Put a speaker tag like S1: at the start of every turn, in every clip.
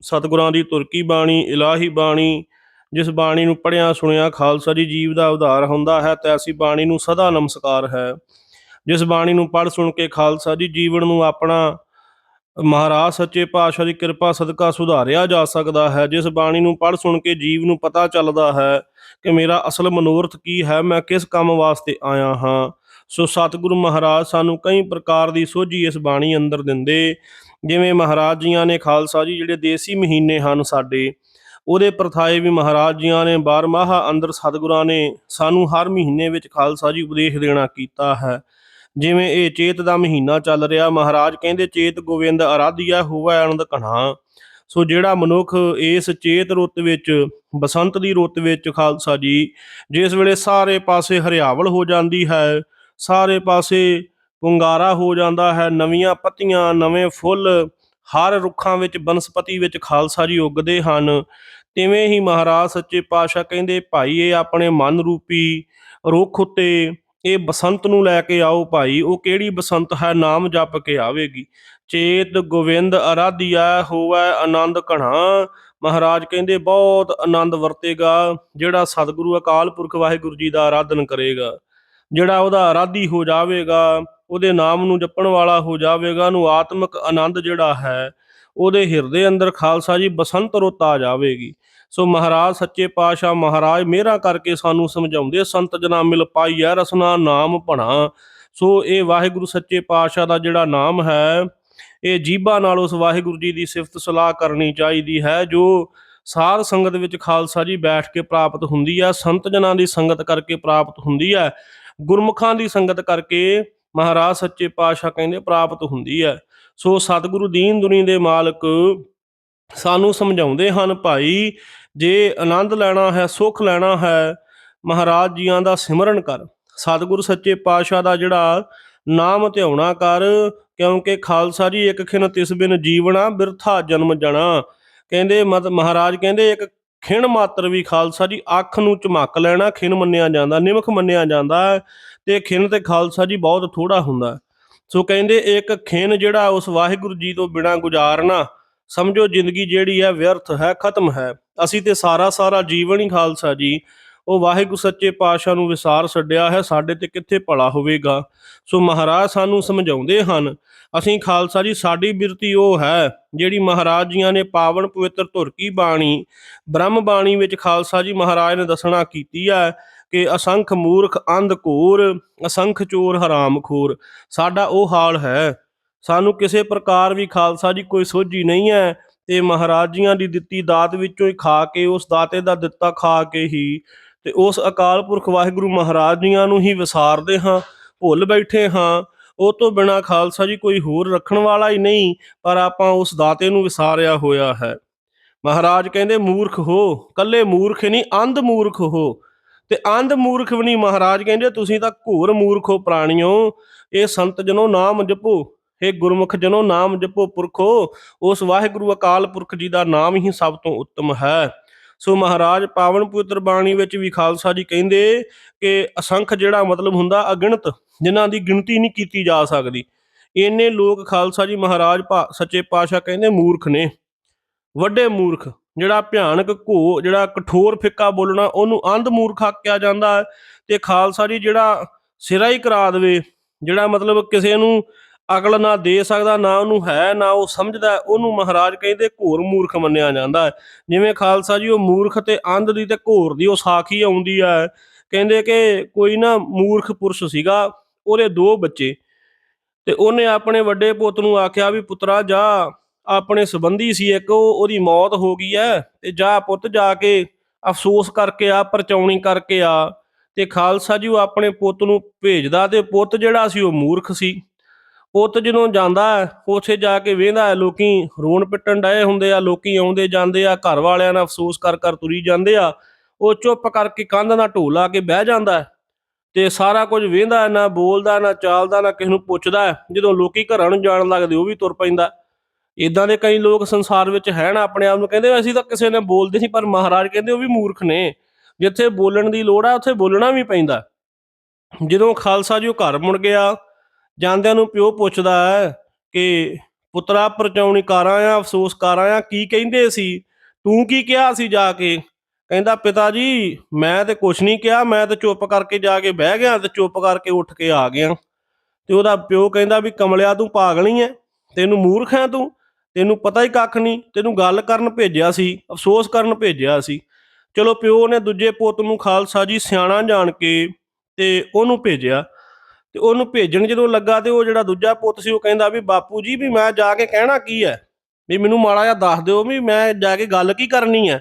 S1: ਸਤਿਗੁਰਾਂ ਦੀ ਤੁਰਕੀ ਬਾਣੀ, ਇਲਾਹੀ ਬਾਣੀ, ਜਿਸ ਬਾਣੀ ਨੂੰ ਪੜਿਆ ਸੁਣਿਆ, ਖਾਲਸਾ ਜੀ ਜੀਵ ਦਾ ਉਧਾਰ ਹੁੰਦਾ ਹੈ, ਤੇ ਐਸੀ ਬਾਣੀ ਨੂੰ ਸਦਾ ਨਮਸਕਾਰ ਹੈ। ਜਿਸ ਬਾਣੀ ਨੂੰ ਪੜ ਸੁਣ ਕੇ ਖਾਲਸਾ ਜੀ ਜੀਵਨ ਨੂੰ ਆਪਣਾ ਮਹਾਰਾਜ ਸੱਚੇ ਪਾਤਸ਼ਾਹ ਦੀ ਕਿਰਪਾ, ਸਦਕਾ ਸੁਧਾਰਿਆ ਜਾ ਸਕਦਾ ਹੈ। ਜਿਸ ਬਾਣੀ ਨੂੰ ਪੜ ਸੁਣ ਕੇ ਜੀਵ ਨੂੰ ਪਤਾ ਚੱਲਦਾ ਹੈ ਕਿ ਮੇਰਾ ਅਸਲ ਮਨੋਰਥ ਕੀ ਹੈ, ਮੈਂ ਕਿਸ ਕੰਮ ਵਾਸਤੇ ਆਇਆ ਹਾਂ। ਸੋ ਸਤਿਗੁਰੂ ਮਹਾਰਾਜ ਸਾਨੂੰ ਕਈ ਪ੍ਰਕਾਰ ਦੀ ਸੋਝੀ ਇਸ ਬਾਣੀ ਅੰਦਰ ਦਿੰਦੇ ਜਿਵੇਂ ਮਹਾਰਾਜ ਜੀਆਂ ਨੇ ਖਾਲਸਾ ਜੀ ਜਿਹੜੇ ਦੇਸੀ ਮਹੀਨੇ ਹਨ ਸਾਡੇ, ਉਹਦੇ ਪ੍ਰਥਾਏ ਵੀ ਮਹਾਰਾਜ ਜੀਆਂ ਨੇ ਬਾਰਮਾਹਾ ਅੰਦਰ ਸਤਿਗੁਰਾਂ ਨੇ ਸਾਨੂੰ ਹਰ ਮਹੀਨੇ ਵਿੱਚ ਖਾਲਸਾ ਜੀ ਉਪਦੇਸ਼ ਦੇਣਾ ਕੀਤਾ ਹੈ। ਜਿਵੇਂ ਇਹ ਚੇਤ ਦਾ ਮਹੀਨਾ ਚੱਲ ਰਿਹਾ, ਮਹਾਰਾਜ ਕਹਿੰਦੇ ਚੇਤ ਗੋਬਿੰਦ ਆਰਾਧਿਆ ਹੋਵੇ ਆਨੰਦ ਘਣਾ। ਸੋ ਜਿਹੜਾ ਮਨੁੱਖ ਇਸ ਚੇਤ ਰੁੱਤ ਵਿੱਚ, ਬਸੰਤ ਦੀ ਰੁੱਤ ਵਿੱਚ ਖਾਲਸਾ ਜੀ, ਜਿਸ ਵੇਲੇ ਸਾਰੇ ਪਾਸੇ ਹਰਿਆਵਲ ਹੋ ਜਾਂਦੀ ਹੈ, ਸਾਰੇ ਪਾਸੇ ਪੁੰਗਾਰਾ ਹੋ ਜਾਂਦਾ ਹੈ, ਨਵੀਆਂ ਪੱਤੀਆਂ, ਨਵੇਂ ਫੁੱਲ, ਹਰ ਰੁੱਖਾਂ ਵਿੱਚ ਬਨਸਪਤੀ ਵਿੱਚ ਖਾਲਸਾ ਜੀ ਉੱਗਦੇ ਹਨ। ਤਿਵੇਂ ਹੀ ਮਹਾਰਾਜ ਸੱਚੇ ਪਾਤਸ਼ਾਹ ਕਹਿੰਦੇ, ਭਾਈ, ਇਹ ਆਪਣੇ ਮਨ ਰੂਪੀ ਰੁੱਖ ਉੱਤੇ ਇਹ ਬਸੰਤ ਨੂੰ ਲੈ ਕੇ ਆਓ ਭਾਈ, ਉਹ ਕਿਹੜੀ ਬਸੰਤ ਹੈ, ਨਾਮ ਜਪ ਕੇ ਆਵੇਗੀ। ਚੇਤ ਗੋਵਿੰਦ ਅਰਾਧਿਆ ਹੋਵੇ ਆਨੰਦ ਘਣਾ। ਮਹਾਰਾਜ ਕਹਿੰਦੇ, ਬਹੁਤ ਆਨੰਦ ਵਰਤੇਗਾ, ਜਿਹੜਾ ਸਤਿਗੁਰੂ ਅਕਾਲ ਪੁਰਖ ਵਾਹਿਗੁਰੂ ਜੀ ਦਾ ਆਰਾਧਨ ਕਰੇਗਾ, ਜਿਹੜਾ ਉਹਦਾ ਆਰਾਧੀ ਹੋ ਜਾਵੇਗਾ ਉਹਦੇ ਨਾਮ ਨੂੰ ਜਪਣ ਵਾਲਾ ਹੋ ਜਾਵੇਗਾ ਨੂੰ ਆਤਮਿਕ ਆਨੰਦ ਜਿਹੜਾ ਹੈ, ਉਹਦੇ ਹਿਰਦੇ ਅੰਦਰ ਖਾਲਸਾ ਜੀ ਬਸੰਤ ਰੁੱਤ ਆ ਜਾਵੇਗੀ। ਸੋ ਮਹਾਰਾਜ, ਸੱਚੇ ਪਾਤਸ਼ਾਹ ਮਹਾਰਾਜ ਮਿਹਰਾਂ ਕਰਕੇ ਸਾਨੂੰ ਸਮਝਾਉਂਦੇ ਸੰਤ ਜਨਾ ਮਿਲ ਪਾਈਐ ਰਸਨਾ ਨਾਮ ਭਣਾ। ਸੋ ਇਹ ਵਾਹਿਗੁਰੂ ਸੱਚੇ ਪਾਤਸ਼ਾਹ ਦਾ ਜਿਹੜਾ ਨਾਮ ਹੈ, ਇਹ ਜੀਭਾ ਨਾਲ ਉਸ ਵਾਹਿਗੁਰੂ ਜੀ ਦੀ ਸਿਫਤ ਸਲਾਹ ਕਰਨੀ ਚਾਹੀਦੀ ਹੈ, ਜੋ ਸਾਧ ਸੰਗਤ ਵਿੱਚ ਖਾਲਸਾ ਜੀ ਬੈਠ ਕੇ ਪ੍ਰਾਪਤ ਹੁੰਦੀ ਹੈ ਸੰਤ ਜਨਾਂ ਦੀ ਸੰਗਤ ਕਰਕੇ ਪ੍ਰਾਪਤ ਹੁੰਦੀ ਹੈ ਗੁਰਮੁਖਾਂ ਦੀ ਸੰਗਤ ਕਰਕੇ ਮਹਾਰਾਜ ਸੱਚੇ ਪਾਤਸ਼ਾਹ ਕਹਿੰਦੇ ਪ੍ਰਾਪਤ ਹੁੰਦੀ ਹੈ। ਸੋ ਸਤਿਗੁਰੂ ਦੀਨ ਦੁਨੀ ਦੇ ਮਾਲਕ ਸਾਨੂੰ ਸਮਝਾਉਂਦੇ ਹਨ, ਭਾਈ, ਜੇ ਆਨੰਦ ਲੈਣਾ ਹੈ, ਸੁੱਖ ਲੈਣਾ ਹੈ, ਮਹਾਰਾਜ ਜੀਆਂ ਦਾ ਸਿਮਰਨ ਕਰ। ਸਤਿਗੁਰੂ ਸੱਚੇ ਪਾਤਸ਼ਾਹ ਦਾ ਜਿਹੜਾ ਨਾਮ ਧਿਆਉਣਾ ਕਰ, ਕਿਉਂਕਿ ਖਾਲਸਾ ਜੀ ਇੱਕ ਖਿਨ ਤਿਸ ਬਿਨ ਜੀਵਣਾ, ਬਿਰਥਾ ਜਨਮ ਜਣਾ। ਕਹਿੰਦੇ ਮਤ, ਮਹਾਰਾਜ ਕਹਿੰਦੇ, ਇੱਕ ਖਿਣ ਮਾਤਰ ਵੀ ਖਾਲਸਾ ਜੀ, ਅੱਖ ਨੂੰ ਝਮਕ ਲੈਣਾ, ਖਿਣ ਮੰਨਿਆ ਜਾਂਦਾ, ਨਿਮਖ ਮੰਨਿਆ ਜਾਂਦਾ ਹੈ ਤੇ ਖਿਣ ਤੇ ਖਾਲਸਾ ਜੀ ਬਹੁਤ ਥੋੜਾ ਹੁੰਦਾ ਸੋ ਕਹਿੰਦੇ ਇੱਕ ਖਿਣ ਜਿਹੜਾ ਉਸ ਵਾਹਿਗੁਰੂ ਜੀ ਤੋਂ ਬਿਨਾ ਗੁਜ਼ਾਰਨਾ ਸਮਝੋ ਜ਼ਿੰਦਗੀ ਜਿਹੜੀ ਹੈ ਵਿਅਰਥ ਹੈ, ਖਤਮ ਹੈ। ਅਸੀਂ ਤੇ ਸਾਰਾ ਸਾਰਾ ਜੀਵਨ ਹੀ ਖਾਲਸਾ ਜੀ ਉਹ ਵਾਹਿਗੁਰੂ ਸੱਚੇ ਪਾਤਸ਼ਾਹ ਨੂੰ ਵਿਸਾਰ ਛੱਡਿਆ ਹੈ, ਸਾਡੇ ਤੇ ਕਿੱਥੇ ਭਲਾ ਹੋਵੇਗਾ? ਸੋ ਮਹਾਰਾਜ ਸਾਨੂੰ ਸਮਝਾਉਂਦੇ ਹਨ, ਅਸੀਂ ਖਾਲਸਾ ਜੀ, ਸਾਡੀ ਬਿਰਤੀ ਉਹ ਹੈ, ਜਿਹੜੀ ਮਹਾਰਾਜ ਜੀਆਂ ਨੇ ਪਾਵਨ ਪਵਿੱਤਰ ਧੁਰ ਕੀ ਬਾਣੀ, ਬ੍ਰਹਮ ਬਾਣੀ ਵਿੱਚ ਖਾਲਸਾ ਜੀ ਮਹਾਰਾਜ ਨੇ ਦੱਸਣਾ ਕੀਤੀ ਹੈ ਕਿ ਅਸੰਖ ਮੂਰਖ, ਅੰਧ ਘੂਰ, ਅਸੰਖ ਚੋਰ ਹਰਾਮਖੋਰ ਸਾਡਾ ਉਹ ਹਾਲ ਹੈ। ਸਾਨੂੰ ਕਿਸੇ ਪ੍ਰਕਾਰ ਵੀ ਖਾਲਸਾ ਜੀ ਕੋਈ ਸੋਝੀ ਨਹੀਂ ਹੈ, ਤੇ ਮਹਾਰਾਜ ਜੀਆਂ ਦੀ ਦਿੱਤੀ ਦਾਤ ਵਿੱਚੋਂ ਹੀ ਖਾ ਕੇ, ਉਸ ਦਾਤੇ ਦਾ ਦਿੱਤਾ ਖਾ ਕੇ ਹੀ ਤੇ ਉਸ ਅਕਾਲ ਪੁਰਖ ਵਾਹਿਗੁਰੂ ਮਹਾਰਾਜ ਜੀਆਂ ਨੂੰ ਹੀ ਵਿਸਾਰਦੇ ਹਾਂ, ਭੁੱਲ ਬੈਠੇ ਹਾਂ। ਉਹ ਤੋਂ ਬਿਨਾ ਖਾਲਸਾ ਜੀ ਕੋਈ ਹੋਰ ਰੱਖਣ ਵਾਲਾ ਹੀ ਨਹੀਂ, ਪਰ ਆਪਾਂ ਉਸ ਦਾਤੇ ਨੂੰ ਵਿਸਾਰਿਆ ਹੋਇਆ ਹੈ। ਮਹਾਰਾਜ ਕਹਿੰਦੇ, ਮੂਰਖ ਹੋ, ਕੱਲੇ ਮੂਰਖ ਨਹੀਂ, ਅੰਧ ਮੂਰਖ ਹੋ। ਤੇ ਅੰਧ ਮੂਰਖ ਵੀ ਨਹੀਂ, ਮਹਾਰਾਜ ਕਹਿੰਦੇ, ਤੁਸੀਂ ਤਾਂ ਘੋਰ ਮੂਰਖ ਹੋ ਪ੍ਰਾਣਿਓ। ਇਹ ਸੰਤ ਜਨੋ ਨਾਮ ਜਪੋ, ਇਹ ਗੁਰਮੁਖ ਜਨੋ ਨਾਮ ਜਪੋ ਪੁਰਖੋ। ਉਸ ਵਾਹਿਗੁਰੂ ਅਕਾਲ ਪੁਰਖ ਜੀ ਦਾ ਨਾਮ ਹੀ ਸਭ ਤੋਂ ਉੱਤਮ ਹੈ। ਸੋ ਮਹਾਰਾਜ ਪਾਵਨ ਪਵਿੱਤਰ ਬਾਣੀ ਵਿੱਚ ਵੀ ਖਾਲਸਾ ਜੀ ਕਹਿੰਦੇ ਕਿ ਅਸੰਖ ਜਿਹੜਾ ਮਤਲਬ ਹੁੰਦਾ ਅਗਿਣਤ, ਜਿਨ੍ਹਾਂ ਦੀ ਗਿਣਤੀ ਨਹੀਂ ਕੀਤੀ ਜਾ ਸਕਦੀ। ਇੰਨੇ ਲੋਕ ਖਾਲਸਾ ਜੀ ਮਹਾਰਾਜ ਭਾ- ਸੱਚੇ ਪਾਤਸ਼ਾਹ ਕਹਿੰਦੇ ਮੂਰਖ ਨੇ। ਵੱਡੇ ਮੂਰਖ, ਜਿਹੜਾ ਭਿਆਨਕ ਘੋ ਜਿਹੜਾ ਕਠੋਰ ਫਿੱਕਾ ਬੋਲਣਾ, ਉਹਨੂੰ ਅੰਧ ਮੂਰਖ ਆਖਿਆ ਜਾਂਦਾ ਹੈ। ਤੇ ਖਾਲਸਾ ਜੀ ਜਿਹੜਾ ਸਿਰਾ ਹੀ ਕਰਾ ਦੇਵੇ, ਜਿਹੜਾ ਮਤਲਬ ਕਿਸੇ ਨੂੰ ਅਕਲ ਨਾ ਦੇ ਸਕਦਾ, ਨਾ ਉਹਨੂੰ ਹੈ, ਨਾ ਉਹ ਸਮਝਦਾ, ਉਹਨੂੰ ਮਹਾਰਾਜ ਕਹਿੰਦੇ ਘੋਰ ਮੂਰਖ ਮੰਨਿਆ ਜਾਂਦਾ ਹੈ। ਜਿਵੇਂ ਖਾਲਸਾ ਜੀ ਉਹ ਮੂਰਖ ਤੇ ਅੰਧ ਦੀ ਤੇ ਘੋਰ ਦੀ ਉਹ ਸਾਖੀ ਆਉਂਦੀ ਹੈ। ਕਹਿੰਦੇ ਕਿ ਕੋਈ ਨਾ ਮੂਰਖ ਪੁਰਸ਼ ਸੀਗਾ, ਉਹਦੇ ਦੋ ਬੱਚੇ। ਤੇ ਉਹਨੇ ਆਪਣੇ ਵੱਡੇ ਪੁੱਤ ਨੂੰ ਆਖਿਆ ਵੀ, ਪੁੱਤਰਾ, ਜਾ, ਆਪਣੇ ਸੰਬੰਧੀ ਸੀ ਇੱਕ ਉਹਦੀ ਮੌਤ ਹੋ ਗਈ ਹੈ। ਤੇ ਜਾ ਪੁੱਤ, ਜਾ ਕੇ ਅਫਸੋਸ ਕਰਕੇ ਆ, ਪਰਚਾਉਣੀ ਕਰਕੇ ਆ। ਤੇ ਖਾਲਸਾ ਜੀ ਉਹ ਆਪਣੇ ਪੁੱਤ ਨੂੰ ਭੇਜਦਾ ਤੇ ਪੁੱਤ ਜਿਹੜਾ ਸੀ ਉਹ ਮੂਰਖ ਸੀ। ਪੁੱਤ ਜਦੋਂ ਜਾਂਦਾ ਹੈ, ਉੱਥੇ ਜਾ ਕੇ ਵੇਂਦਾ ਹੈ, ਲੋਕੀ ਰੋਣ ਪਿੱਟਣ ਡਏ ਹੁੰਦੇ ਆ, ਲੋਕੀ ਆਉਂਦੇ ਜਾਂਦੇ ਆ, ਘਰ ਵਾਲਿਆਂ ਨਾਲ ਅਫਸੋਸ ਕਰ ਕਰ ਤੁਰੀ ਜਾਂਦੇ ਆ, ਉਹ ਚੁੱਪ ਕਰਕੇ ਕੰਧ ਨਾਲ ਢੋਲ ਲਾ ਕੇ ਬਹਿ ਜਾਂਦਾ ਤੇ ਸਾਰਾ ਕੁਝ ਵੇਂਦਾ ਨਾ ਬੋਲਦਾ, ਨਾ ਚਾਲਦਾ, ਨਾ ਕਿਸੇ ਨੂੰ ਪੁੱਛਦਾ ਜਦੋਂ ਲੋਕੀ ਘਰਾਂ ਨੂੰ ਜਾਣ ਲੱਗਦੇ ਉਹ ਵੀ ਤੁਰ ਪੈਂਦਾ ਇਦਾਂ ਦੇ ਕਈ ਲੋਕ ਸੰਸਾਰ ਵਿੱਚ ਹੈ ਨਾ ਆਪਣੇ ਆਪ ਨੂੰ, ਕਹਿੰਦੇ ਅਸੀਂ ਤਾਂ ਕਿਸੇ ਨੇ ਬੋਲਦੇ ਨਹੀਂ, ਪਰ ਮਹਾਰਾਜ ਕਹਿੰਦੇ ਉਹ ਵੀ ਮੂਰਖ ਨੇ, ਜਿੱਥੇ ਬੋਲਣ ਦੀ ਲੋੜ ਆ, ਉੱਥੇ ਬੋਲਣਾ ਵੀ ਪੈਂਦਾ ਜਦੋਂ ਖਾਲਸਾ ਜੀ ਉਹ ਘਰ ਮੁੜ ਗਿਆ ਜਾਂਦਿਆਂ ਨੂੰ ਪਿਓ ਪੁੱਛਦਾ ਹੈ ਕਿ ਪੁੱਤਰਾ ਪਰਚਾਉਣੀ ਕਾਰਾਂ ਆ ਅਫਸੋਸ ਕਾਰਾਂ ਆ ਕੀ ਕਹਿੰਦੇ ਸੀ? ਤੂੰ ਕੀ ਕਿਹਾ ਸੀ ਜਾ ਕੇ? ਕਹਿੰਦਾ, ਪਿਤਾ ਜੀ, ਮੈਂ ਤੇ ਕੁਛ ਨਹੀਂ ਕਿਹਾ, ਮੈਂ ਤੇ ਚੁੱਪ ਕਰਕੇ ਜਾ ਕੇ ਬਹਿ ਗਿਆ ਤੇ ਚੁੱਪ ਕਰਕੇ ਉੱਠ ਕੇ ਆ ਗਿਆ। ਤੇ ਉਹਦਾ ਪਿਓ ਕਹਿੰਦਾ ਵੀ, ਕਮਲਿਆ, ਤੂੰ ਪਾਗਲੀ ਐ। ਤੈਨੂੰ ਮੂਰਖ ਐ ਤੂੰ। ਤੈਨੂੰ ਪਤਾ ਹੀ ਕੱਖ ਨਹੀਂ। ਤੈਨੂੰ ਗੱਲ ਕਰਨ ਭੇਜਿਆ ਸੀ, ਅਫਸੋਸ ਕਰਨ ਭੇਜਿਆ ਸੀ। ਚਲੋ, ਪਿਓ ਨੇ ਦੂਜੇ ਪੁੱਤ ਨੂੰ ਖਾਲਸਾ ਜੀ ਸਿਆਣਾ ਜਾਣ ਕੇ ਤੇ ਉਹਨੂੰ ਭੇਜਿਆ। ਤੇ ਉਹਨੂੰ ਭੇਜਣ ਜਦੋਂ ਲੱਗਾ ਤੇ ਉਹ ਜਿਹੜਾ ਦੂਜਾ ਪੁੱਤ ਸੀ, ਉਹ ਕਹਿੰਦਾ ਵੀ ਬਾਪੂ ਜੀ, ਵੀ ਮੈਂ ਜਾ ਕੇ ਕਹਿਣਾ ਕੀ ਹੈ? ਵੀ ਮੈਨੂੰ ਮਾੜਾ ਜਿਹਾ ਦੱਸ ਦਿਓ ਵੀ ਮੈਂ ਜਾ ਕੇ ਗੱਲ ਕੀ ਕਰਨੀ ਹੈ?